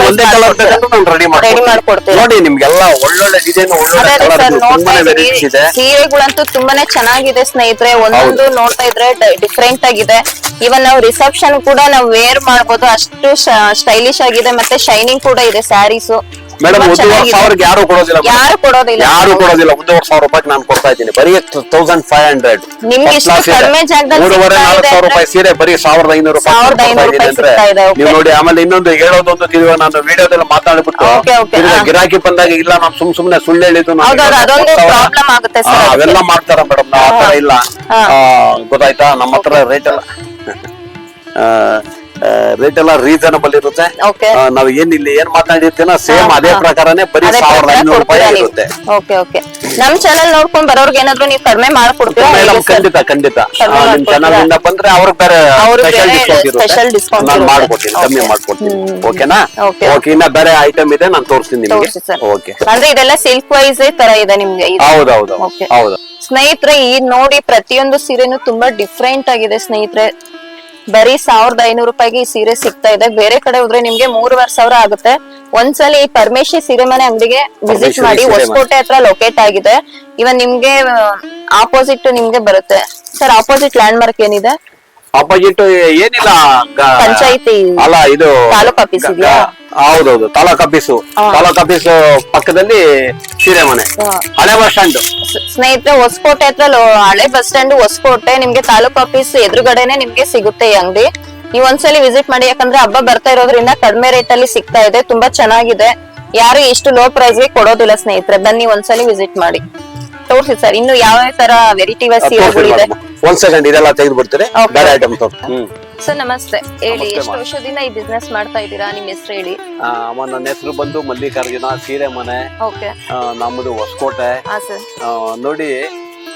ಒಂದೇ ಕಲರ್? ನಾನು ರೆಡಿ ಮಾಡ್ಕೊಡ್ತೀನಿ. ನೋಡಿ ನಿಮ್ಗೆಲ್ಲ ಒಳ್ಳೊಳ್ಳೆ ಡಿಸೈನ್ ಒಳ್ಳೊಳ್ಳೆ ಕಲರ್ ತುಂಬಾನೇ ವೆರೈಟೀಸ್ ಇದೆ. ಸೀರೆಗಳಂತೂ ತುಂಬಾನೇ ಚೆನ್ನಾಗಿದೆ ಸ್ನೇಹಿತರೆ. ಒಂದೊಂದು ನೋಡ್ತಾ ಇದ್ರೆ ಡಿಫ್ರೆಂಟ್ ಆಗಿದೆ. ಇವನ್ ನಾವು ರಿಸೆಪ್ಷನ್ ಕೂಡ ನಾವು ವೇರ್ ಮಾಡ್ಬೋದು. ಅಷ್ಟು ಸ್ಟೈಲಿಶ್ ಆಗಿದೆ. ಮತ್ತೆ ಶೈನಿಂಗ್ ಕೂಡ ಇದೆ ಸ್ಯಾರೀಸ್ ಮೇಡಮ್ ಒಂದೂವರೆ ಸಾವಿರಕ್ಕೆ ಯಾರು ಕೊಡೋದಿಲ್ಲ madam. ಯಾರು ಕೊಡೋದಿಲ್ಲ. ಯಾರು ಕೊಡೋದಿಲ್ಲ. ಒಂದೂವರೆ ಸಾವಿರ ರೂಪಾಯಿ ನಾನು ಕೊಡ್ತಾ ಇದ್ದೀನಿ. ಬರೀ ತೌಸಂಡ್ ಫೈವ್ ಹಂಡ್ರೆಡ್ ನಿಮ್ಗೆ ಇಷ್ಟು ಕಡಿಮೆ ಜಾಗದಲ್ಲಿ ಮೂರುವರೆ ಸಿಗ್ತಾ ನಾಲ್ಕು ಇದೆ ಸಾವಿರ ರೂಪಾಯಿ ಸೀರೆ ಬರೀ ಸಾವಿರದ ಐನೂರು ರೂಪಾಯಿ ಸಾವಿರದ ಕೊಡ್ತಾ ಐನೂರು ಇದ್ದೀನಿ ರೂಪಾಯಿ ಅಂದ್ರೆ. ಸಿಗ್ತಾ ಇದೆ, okay. ನೀವು ನೋಡಿ ಆಮೇಲೆ ಇನ್ನೊಂದು ಹೇಳೋದೊಂದು ತಿಳಿಯುವ ನಾನು ವಿಡಿಯೋದಲ್ಲಿ ಮಾತಾಡ್ಬಿಟ್ಟು Okay, okay, ತಿರ್ಗಾ ಹಾ. ಗಿರಾಕಿ ಬಂದಾಗ ಇಲ್ಲ ನಾನು ಸುಮ್ ಸುಮ್ನೆ ಸುಳ್ಳು ಹೇಳಿದ್ದು ನಾನು ಹೌದೌದು, ಇವತ್ತು ಅದೊಂದು ಕೊಡ್ತಾವ. problem ಆಗುತ್ತೆ sir ಹಾ, ಅದಕ್ಕೆ. ಅವೆಲ್ಲ ಮಾಡ್ತಾರ ಮೇಡಮ್? ನಾವು ಆತರ ಇಲ್ಲ. ಹಾ. ಆ, ಗೊತ್ತಾಯ್ತಾ? ನಮ್ಮ ಹತ್ರ ರೇಟ್ ಎಲ್ಲ ರೇಟ್ ಎಲ್ಲ ರೀಸನಬಲ್ ಇರುತ್ತೆ Okay. ನಾವು ಏನ್ ಇಲ್ಲಿ ಏನ್ ಮಾತಾಡಿರ್ತೀನೋ ಸೇಮ್ ಅದೇ. ಪ್ರಕಾರನೇ ಬರೀ ಅದೇ ಸಾವಿರದ ಪ್ರಕಾರ ಐನೂರು ರೂಪಾಯಿ ಕೊಡ್ತೀರಾ ನೀವು? ಇರುತ್ತೆ ನಮ್ ಚಾನಲ್ ನೋಡ್ಕೊಂಡ್ ಬರೋರ್ಗೆ ಏನಾದ್ರು ನೀವು ಕಡಿಮೆ ಮಾಡ್ಕೊಡ್ತೀರಾ ಮೇಡಮ್ ಹೇಗೆ sir? ಖಂಡಿತ ಖಂಡಿತ ಕಡಿಮೆ ಆ, ನಿಮ್? ಚಾನಲ್ ಇಂದ ಬಂದ್ರೆ ಅವ್ರಿಗೆ ಬೇರೆ ಅವ್ರಿಗೆ ಸ್ಪೆಷಲ್ ಬೇರೆ ಡಿಸ್ಕೌಂಟ್ special ಇರುತ್ತೆ discount ನಾನು ಇರುತ್ತೆ. ಮಾಡ್ಕೊಡ್ತೀನಿ ಕಮ್ಮಿ. ಮಾಡ್ಕೊಡ್ತೀನಿ ಓಕೆನಾ Okay. ಓಕೆ ಇನ್ನ ಬೇರೆ ಐಟಮ್ ಇದೆ ನಾನು ತೋರಿಸ್ತೀನಿ ನಿಮಗೆ ಸರ್ ಓಕೆ ಅಂದ್ರೆ ಇದೆಲ್ಲ ಸಿಲ್ಕ್ ವೈಸ್ ತರ ಇದೆ ನಿಮ್ಗೆ ಇದು. ಹೌದೌದು Okay. ಹೌದು ಸ್ನೇಹಿತರೆ ಈ ನೋಡಿ ಪ್ರತಿಯೊಂದು ಸೀರೆನು ತುಂಬಾ ಡಿಫ್ರೆಂಟ್ ಆಗಿದೆ ಸ್ನೇಹಿತರೆ ಬರೀ ಸಾವಿರದ ಐನೂರು ರೂಪಾಯಿಗೆ ಈ ಸೀರೆ ಸಿಗ್ತಾ ಇದೆ. ಬೇರೆ ಕಡೆ ಹೋದ್ರೆ ನಿಮ್ಗೆ ಮೂರುವರೆ ಸಾವಿರ ಆಗುತ್ತೆ. ಒಂದ್ಸಲ ಈ ಪರಮೇಶಿ ಸೀರೆ ಮನೆ ಅಂಗಡಿಗೆ ವಿಸಿಟ್ ಮಾಡಿ. ಹೊಸಕೋಟೆ ಹತ್ರ ಲೊಕೇಟ್ ಆಗಿದೆ. ಇವನ್ ನಿಮ್ಗೆ ಆಪೋಸಿಟ್ ನಿಮ್ಗೆ ಬರುತ್ತೆ. ಸರ್ ಆಪೋಸಿಟ್ ಲ್ಯಾಂಡ್ ಮಾರ್ಕ್ ಏನಿದೆ? ಅಪೋಸಿಟ್ ಏನಿಲ್ಲ ಗ- ಪಂಚಾಯ್ತಿ ಅಲ್ಲ ಇದು ತಾಲೂಕ್ ಆಫೀಸ್ ಇದೆಯಾ? ಹೌದೌದು ತಾಲೂಕ್ ಆಫೀಸು. ತಾಲೂಕ್ ಆಫೀಸು ಪಕ್ಕದಲ್ಲಿ ಸೀರೆ ಮನೆ ಹಾ. ಹಳೆ ಬಸ್ ಸ್ಟ್ಯಾಂಡ್ ಸ್- ಸ್ನೇಹಿತರೆ ಹೊಸಕೋಟೆ ಹತ್ರ ಲೋ- ಹಳೆ ಬಸ್ ಸ್ಟ್ಯಾಂಡ್ ಹೊಸಕೋಟೆ ನಿಮ್ಗೆ ತಾಲೂಕ್ ಆಫೀಸ್ ಎದುರುಗಡೆನೆ ನಿಮ್ಗೆ ಸಿಗುತ್ತೆ ಈ ಅಂಗಡಿ ನೀವು ಒಂದ್ಸಲಿ ವಿಸಿಟ್ ಮಾಡಿ ಯಾಕಂದ್ರೆ ಹಬ್ಬ ಬರ್ತಾ ಇರೋದ್ರಿಂದ ಕಡಿಮೆ ರೇಟ್ ಅಲ್ಲಿ ಸಿಗ್ತಾ ಇದೆ ತುಂಬಾ ಚೆನ್ನಾಗಿದೆ ಯಾರು ಇಷ್ಟು ಲೋ ಪ್ರೈಸ್ಗೆ ಕೊಡೋದಿಲ್ಲ ಸ್ನೇಹಿತರೆ ಬನ್ನಿ ಒಂದ್ಸಲಿ ವಿಸಿಟ್ ಮಾಡಿ ತೋರ್ಸಿ ಸರ್. ಇನ್ನು ಯಾವ ತರ ವೆರೈಟಿ ಸೀರೆಗಳಿದೆ ಒಂದ್ ಸೆಕೆಂಡ್ ಇದೆಲ್ಲ ತೆಗೆದು ಬಿಡ್ತೀರಿ Okay. ಬೇರೆ ಐಟಮ್ ಹ್ಮ್. ಸರ್ ನಮಸ್ತೆ. ಹೇಳಿ ನಮಸ್ತೆ, ಎಷ್ಟು. ವರ್ಷದಿಂದ ಈ ಬಿಸ್ನೆಸ್ ಮಾಡ್ತಾ ಇದ್ದೀರಾ? ನಿಮ್ ಹೆಸರು ಹೇಳಿ. ಆ, ಅಮ್ಮ ನನ್ನ ಹೆಸರು ಬಂದು ಮಲ್ಲಿಕಾರ್ಜುನ ಸೀರೆ ಮನೆ. ಓಕೆ ಆ, ನಮ್ಮದು ಹೊಸಕೋಟೆ. ಹಾ ಸರ್. ಆ, ನೋಡಿ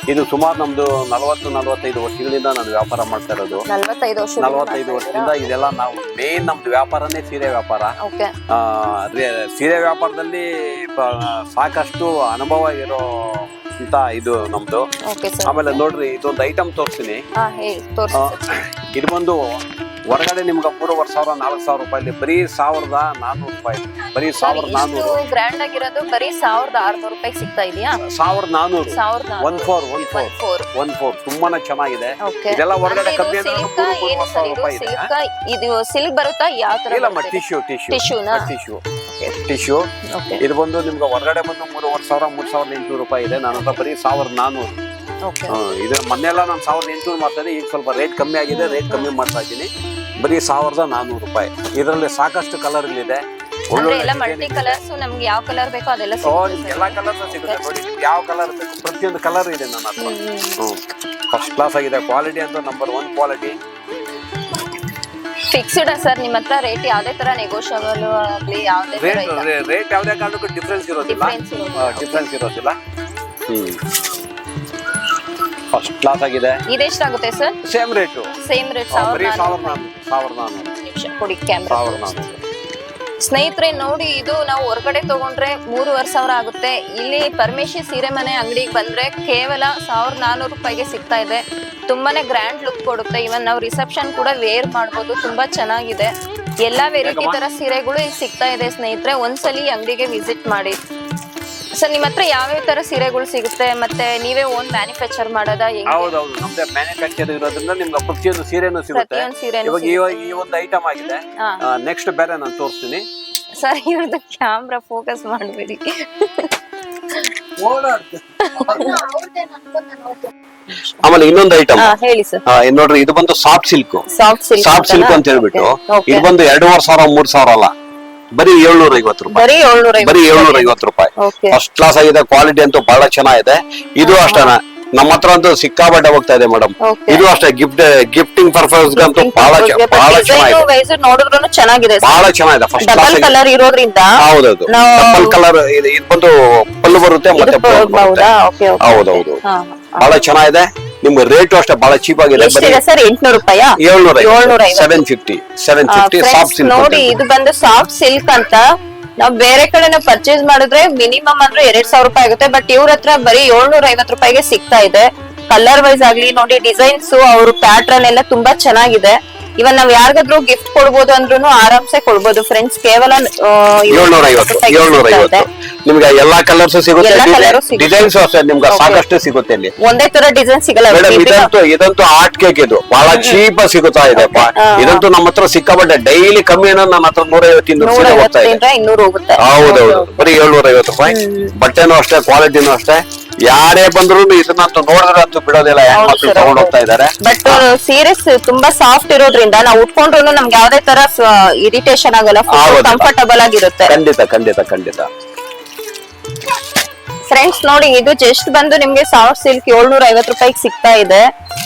ಇದು ಸುಮಾರು ನಮ್ದು ನಲವತ್ತು ನಲವತ್ತೈದು ವರ್ಷಗಳಿಂದ ನಾನು ವ್ಯಾಪಾರ ಮಾಡ್ತಾ ಇರೋದು. ನಲ್ವತ್ತೈದು ವರ್ಷ ನಲವತ್ತೈದು ವರ್ಷದಿಂದ ಇದೆಲ್ಲ ನಾವು ಮೇನ್ ನಮ್ದು ವ್ಯಾಪಾರನೇ ಸೀರೆ ವ್ಯಾಪಾರ. ಓಕೆ ಆ, ರೇ- ಸೀರೆ ವ್ಯಾಪಾರದಲ್ಲಿ ಪ- ಸಾಕಷ್ಟು ಅನುಭವ ಇರೋ ಅಂತ ಇದು ನಮ್ದು. ಓಕೆ ಸರ್ ಆಮೇಲೆ ನೋಡ್ರಿ ಇದೊಂದು ಐಟಮ್ ತೋರಿಸ್ತೀನಿ ಹಾ ಹೇಳಿ ತೋರ್ಸಿ ಇದು ಬಂದು ಹೊರಗಡೆ ನಿಮ್ಗೆ ಮೂರುವರೆ ಸಾವಿರ ನಾಲ್ಕು ಸಾವಿರ ರೂಪಾಯಿ ಬರೀ ಸಾವಿರದ ನಾನ್ನೂರು ರೂಪಾಯಿ. ಬರೀ ಸಾವಿರದ ನಾನ್ನೂರು ಗ್ರ್ಯಾಂಡ್ ಆಗಿರೋದು ಬರೀ ಸಾವಿರದ ಆರ್ನೂರು ರೂಪಾಯಿ ಸಿಗ್ತಾ ಇದೆಯಾ? ಸಾವಿರದ ನಾನ್ನೂರು ಸಾವಿರದ one four one four one four ತುಂಬಾನೇ ಚೆನ್ನಾಗಿದೆ. ಇದೆಲ್ಲ ಹೊರಗಡೆ ಕಮ್ಮಿ ಅಂದ್ರೆ ಮೂರು ಸಾವಿರ ಇದು ರೂಪಾಯಿ ಇದೆ ಸಿಲ್ಕ್ ಇದು ಸಿಲ್ಕ್ ಬರುತ್ತಾ? ಯಾವ ತರ ಇಲ್ಲ ಟಿಶ್ಯೂ ಟಿಶ್ಯೂ ಟಿಶ್ಯೂ ಟಿಶ್ಯೂ ಇದು ಬಂದು ನಿಮ್ಗೆ ಹೊರಗಡೆ ಬಂದು ಮೂರುವರೆ ಸಾವಿರ ಮೂರು ಸಾವಿರದ ಎಂಟುನೂರು ರೂಪಾಯಿ ಇದೆ. ನನ್ನ ಹತ್ರ ಬರೀ ಸಾವಿರದ ನಾನ್ನೂರು ಇದು ಮೊನ್ನೆಲ್ಲ ನಾನು ಸಾವಿರದ ಎಂಟುನೂರು ಮಾಡ್ತಾ ಈಗ ಸ್ವಲ್ಪ ರೇಟ್ ಕಮ್ಮಿ ಆಗಿದೆ ರೇಟ್ ಕಮ್ಮಿ ಮಾಡ್ತಾ ಇದ್ದೀನಿ. ಬರೀ ಸಾವಿರದ ನಾನ್ನೂರು ರೂಪಾಯಿ. ಇದರಲ್ಲಿ ಸಾಕಷ್ಟು ಕಲರ್ಗಳಿದೆ ಅಂದ್ರೆ ಎಲ್ಲ ಮಲ್ಟಿ ಕಲರ್ಸ್ ನಮ್ಗೆ ಯಾವ ಕಲರ್ ಬೇಕೋ ಅದೆಲ್ಲ ನಿಮ್ಗೆ ಎಲ್ಲಾ ಸಿಗುತ್ತೆ ನೋಡಿ ಯಾವ ಕಲರ್ ಬೇಕು ಪ್ರತಿಯೊಂದು ಕಲರ್ ಇದೆ ನನ್ನ ಹತ್ರ. ಫಸ್ಟ್ ಕ್ಲಾಸ್ ಆಗಿದೆ. ಕ್ವಾಲಿಟಿ ಅಂತ number one quality fixed sir ನಿಮ್ಮ ಹತ್ರ ರೇಟ್ ಯಾವ್ದೇ ತರ ನೆಗೋಷಿಯಬಲ್ ಆಗ್ಲಿ ಯಾವ್ದೇ ತರ ರೇಟ್ ಇಲ್ಲ. ರೇಟ್ ಯಾವುದೇ ಕಾರಣಕ್ಕೂ ಡಿಫ್ರೆನ್ಸ್ ಇರೋದಿಲ್ಲ. ಡಿಫ್ರೆನ್ಸ್ ಇರೋದಿಲ್ಲ. ಡಿಫ್ರೆನ್ಸ್ ಇರೋದಿಲ್ಲ. ಹ್ಮ್. ಫಸ್ಟ್ ಕ್ಲಾಸ್ ಆಗಿದೆ. ಇದೆಷ್ಟಾಗುತ್ತೆ sir? Same rate same rate ಬರೀ ಸಾವಿರದ ಸಾವಿರದ ನಾನ್ನೂರು ಸಾವಿರದ ನಾನ್ನೂರು ನಿಮಿಷ ಕೊಡಿ ಕ್ಯಾಮ್ರಾ ಸಾವಿರದ ನಾನ್ನೂರು ಸ್ನೇಹಿತರೆ ನೋಡಿ ಇದು ನಾವು ಹೊರಗಡೆ ತಗೊಂಡ್ರೆ ಮೂರುವರೆ ಸಾವಿರ ಆಗುತ್ತೆ. ಇಲ್ಲಿ ಪರಮೇಶಿ ಸೀರೆ ಮನೆ ಅಂಗಡಿಗೆ ಬಂದ್ರೆ ಕೇವಲ ಸಾವಿರದ ನಾನೂರು ರೂಪಾಯಿಗೆ ಸಿಗ್ತಾ ಇದೆ. ತುಂಬಾನೇ ಗ್ರ್ಯಾಂಡ್ ಲುಕ್ ಕೊಡುತ್ತೆ. ಇವನ್ ನಾವು ರಿಸೆಪ್ಷನ್ ಕೂಡ ವೇರ್ ಮಾಡ್ಬೋದು. ತುಂಬಾ ಚೆನ್ನಾಗಿದೆ. ಎಲ್ಲಾ ವೆರೈಟಿ ತರ ಸೀರೆಗಳು ಇಲ್ಲಿ ಸಿಗ್ತಾ ಇದೆ ಸ್ನೇಹಿತರೆ. ಒಂದ್ಸಲಿ ಅಂಗಡಿಗೆ ವಿಸಿಟ್ ಮಾಡಿ. ಸರ್ ನಿಮ್ಮ ಹತ್ರ ಯಾವ್ಯಾವ ತರ ಸೀರೆಗಳು ಸಿಗುತ್ತೆ? ಮತ್ತೆ ನೀವೇ ಓನ್ ಮ್ಯಾನುಫ್ಯಾಕ್ಚರ್ ಮಾಡೋದಾ? ಹೆಂಗೆ? ಹೌದೌದು. ನಮ್ದೇ ಮ್ಯಾನುಫ್ಯಾಕ್ಚರ್ ಇರೋದ್ರಿಂದ ನಿಮ್ಗೆ ಪ್ರತಿಯೊಂದು ಸೀರೆನೂ ಸಿಗುತ್ತೆ. ಪ್ರತಿಯೊಂದು ಸೀರೆನೂ ಇವಾಗ ಈ ಈ ಒಂದು ಐಟಮ್ ಆಗಿದೆ. ಹಾ. ನೆಕ್ಸ್ಟ್ ಬೇರೆ ನಾನು ತೋರಿಸ್ತೀನಿ. ಸರ್ ಇವ್ರದ್ದು ಕ್ಯಾಮ್ರಾ ಫೋಕಸ್ ಮಾಡಬೇಡಿ. ಆಮೇಲೆ ಇನ್ನೊಂದು ಐಟಮ್ ಹೇಳಿ ಸರ್ ನೋಡ್ರಿ ಇದು ಬಂದು soft silk soft silk soft silk ಅಂತ ಹೇಳ್ಬಿಟ್ಟು ಇದು ಬಂದು ಎರಡೂವರೆ ಸಾವಿರ ಮೂರ್ ಸಾವಿರ ಅಲ್ಲ. ಬರೀ ಏಳ್ನೂರ ಐವತ್ತು ರೂಪಾಯಿ. ಬರೀ ಏಳ್ನೂರ ಬರೀ ಏಳ್ನೂರ ಐವತ್ತು ರೂಪಾಯಿ. ಓಕೆ ಫಸ್ಟ್ ಕ್ಲಾಸ್ ಆಗಿದೆ ಕ್ವಾಲಿಟಿ ಅಂತೂ ಬಹಳ ಚೆನ್ನಾಗಿದೆ. ಇದು ಅಷ್ಟೇ ನಮ್ಮ ಹತ್ರ ಅಂತೂ ಸಿಕ್ಕಾಪಟ್ಟೆ ಹೋಗ್ತಾ ಇದೆ ಮೇಡಮ್ Okay. ಇದು ಅಷ್ಟೇ ಗಿಫ್ಟ್ ಗಿಫ್ಟಿಂಗ್ ಪರ್ಪಸ್ ಅಂತೂ ಬಹಳ ಚೆ- ಬಹಳ ಚೆನ್ನಾಗಿದೆ. ವೈಸ್ ನೋಡಿದ್ರು ಚೆನ್ನಾಗಿದೆ ಬಹಳ ಚೆನ್ನಾಗಿದೆ ಫಸ್ಟ್ ಡಬಲ್ ಕ್ಲಾಸ್ ಕಲರ್ ಇರೋದ್ರಿಂದ ಹೌದೌದು. ನಾವು- ಡಬಲ್ ಕಲರ್ ಇದು ಬಂದು ಪಲ್ಲು ಬರುತ್ತೆ ಮತ್ತೆ ಬರುತ್ತೆ. ಹೌದಾ ಓಕೆ ಹೌದೌದು. ಬಹಳ ಚೆನ್ನಾಗಿದೆ. ನಿಮ್ಗೆ ರೇಟ್ ಅಷ್ಟೇ ಬಹಳ ಚೀಪ್ ಆಗಿದೆ. ಬರೀ ಎಷ್ಟಿದೆ ಸರ್? ಎಂಟ್ನೂರು ರೂಪಾಯ? ಏಳ್ನೂರ ಏಳ್ನೂರ ಐವತ್ತು. Seven fifty seven fifty soft silk ನೋಡಿ ಇದು ಬಂದು ಸಾಫ್ಟ್ ಸಿಲ್ಕ್ ಅಂತ. ನಾವ್ ಬೇರೆ ಕಡೆ ಪರ್ಚೇಸ್ ಮಾಡಿದ್ರೆ ಮಿನಿಮಮ್ ಅಂದ್ರೆ ಎರಡ್ ಸಾವಿರ ರೂಪಾಯಿ ಆಗುತ್ತೆ. ಬಟ್ ಇವ್ರ ಹತ್ರ ಬರೀ ಏಳ್ನೂರ ಐವತ್ ರೂಪಾಯಿಗೆ ಸಿಗ್ತಾ ಇದೆ. ಕಲರ್ ವೈಸ್ ಆಗ್ಲಿ ನೋಡಿ ಡಿಸೈನ್ಸ್ ಅವ್ರ ಪ್ಯಾಟರ್ನ್ ಎಲ್ಲ ತುಂಬಾ ಚೆನ್ನಾಗಿದೆ. ಇವನ್ ನಾವ್ ಯಾರಿಗಾದ್ರೂ ಗಿಫ್ಟ್ ಕೊಡ್ಬೋದು ಅಂದ್ರೂ ಆರಾಮ್ಸೆ ಕೊಡ್ಬೋದು. ಫ್ರೆಂಡ್ಸ್ ಕೇವಲ ಏಳ್ನೂರ ಐವತ್ತು ಏಳ್ನೂರ ಐವತ್ತು. ನಿಮ್ಗೆ ಎಲ್ಲಾ ಕಲರ್ಸ್ ಸಿಗುತ್ತೆ ಡಿಸೈನ್ಸ್ ಅಷ್ಟೇ ನಿಮ್ಗೆ ಸಾಕಷ್ಟು ಸಿಗುತ್ತೆ ಇಲ್ಲಿ. ಒಂದೇ ತರ ಡಿಸೈನ್ ಸಿಗಲ್ಲ. ಮೇಡಮ್ ಇದಂತೂ ಇದಂತೂ ಆರ್ಟ್ ಕೇಕ್ ಇದು. ಬಹಳ ಚೀಪ್ ಸಿಗುತ್ತಾ ಇದೆ. ಪ- ಹಾ. ಇದಂತೂ ನಮ್ಮ ಹತ್ರ ಸಿಕ್ಕಾಪಟ್ಟೆ ಡೈಲಿ ಕಮ್ಮಿ ಏನೋ ನಮ್ಮ ಹತ್ರ ನೂರ ಐವತ್ತಿಂದ ಹೋಗ್ತಾ ಇದೆ. ಹೌದೌದು. ಬರೀ ಏಳ್ನೂರ ಐವತ್ತು ರೂಪಾಯಿ ಬಟ್ಟೆನೂ ಅಷ್ಟೇ ಕ್ವಾಲಿಟಿನೂ ಅಷ್ಟೇ. ಯಾರೇ ಬಂದ್ರು ಇದನ್ನಂತೂ ನೋಡಿದ್ರೆ ಅಂತೂ ಬಿಡೋದಿಲ್ಲ ಹೆಣ್ಮಕ್ಳು ತಗೊಂಡ್ ಹೋಗ್ತಾ ಇದಾರೆ ಬಟ್ ಸೀರೆಸ್ ತುಂಬಾ ಸಾಫ್ಟ್ ಇರೋದ್ರಿಂದ ನಾವು ಉಟ್ಕೊಂಡ್ರು ನಮ್ಗೆ ಯಾವ್ದೇ ತರ ಇರಿಟೇಷನ್ ಆಗಲ್ಲ. ಕಂಫರ್ಟಬಲ್ ಆಗಿರುತ್ತೆ. ಖಂಡಿತ ಖಂಡಿತ ಖಂಡಿತ. ಫ್ರೆಂಡ್ಸ್ ನೋಡಿ ಇದು ಜಸ್ಟ್ ಬಂದು ನಿಮ್ಗೆ ಸಾಫ್ಟ್ ಸಿಲ್ಕ್ ಏಳ್ನೂರ ಐವತ್ತು ರೂಪಾಯಿಗೆ ಸಿಗ್ತಾ ಇದೆ.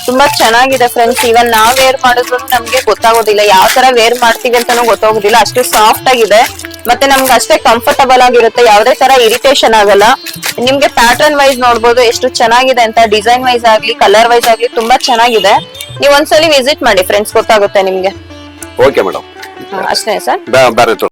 ತುಂಬಾ ಚೆನ್ನಾಗಿದೆ ಫ್ರೆಂಡ್ಸ್ ಇವನ್ ನಾವ್ ವೇರ್ ಮಾಡಿದ್ರು ನಮ್ಗೆ ಗೊತ್ತಾಗೋದಿಲ್ಲ. ಯಾವ ತರ ವೇರ್ ಮಾಡ್ತೀವಿ ಅಂತಾನು ಗೊತ್ತಾಗೋದಿಲ್ಲ. ಅಷ್ಟು ಸಾಫ್ಟ್ ಆಗಿದೆ. ಮತ್ತೆ ನಮ್ಗೆ ಅಷ್ಟೇ ಕಂಫರ್ಟಬಲ್ ಆಗಿರುತ್ತೆ. ಯಾವ್ದೇ ತರ ಇರಿಟೇಷನ್ ಆಗಲ್ಲ. ನಿಮ್ಗೆ ಪ್ಯಾಟರ್ನ್ ವೈಸ್ ನೋಡ್ಬೋದು ಎಷ್ಟು ಚೆನ್ನಾಗಿದೆ ಅಂತ. ಡಿಸೈನ್ ವೈಸ್ ಆಗ್ಲಿ ಕಲರ್ ವೈಸ್ ಆಗ್ಲಿ ತುಂಬಾ ಚೆನ್ನಾಗಿದೆ. ನೀವ್ ಒಂದ್ಸಲಿ ವಿಸಿಟ್ ಮಾಡಿ ಫ್ರೆಂಡ್ಸ್ ಗೊತ್ತಾಗುತ್ತೆ ನಿಮ್ಗೆ. ಓಕೆ ಮೇಡಮ್ ಅಷ್ಟೇ ಸರ್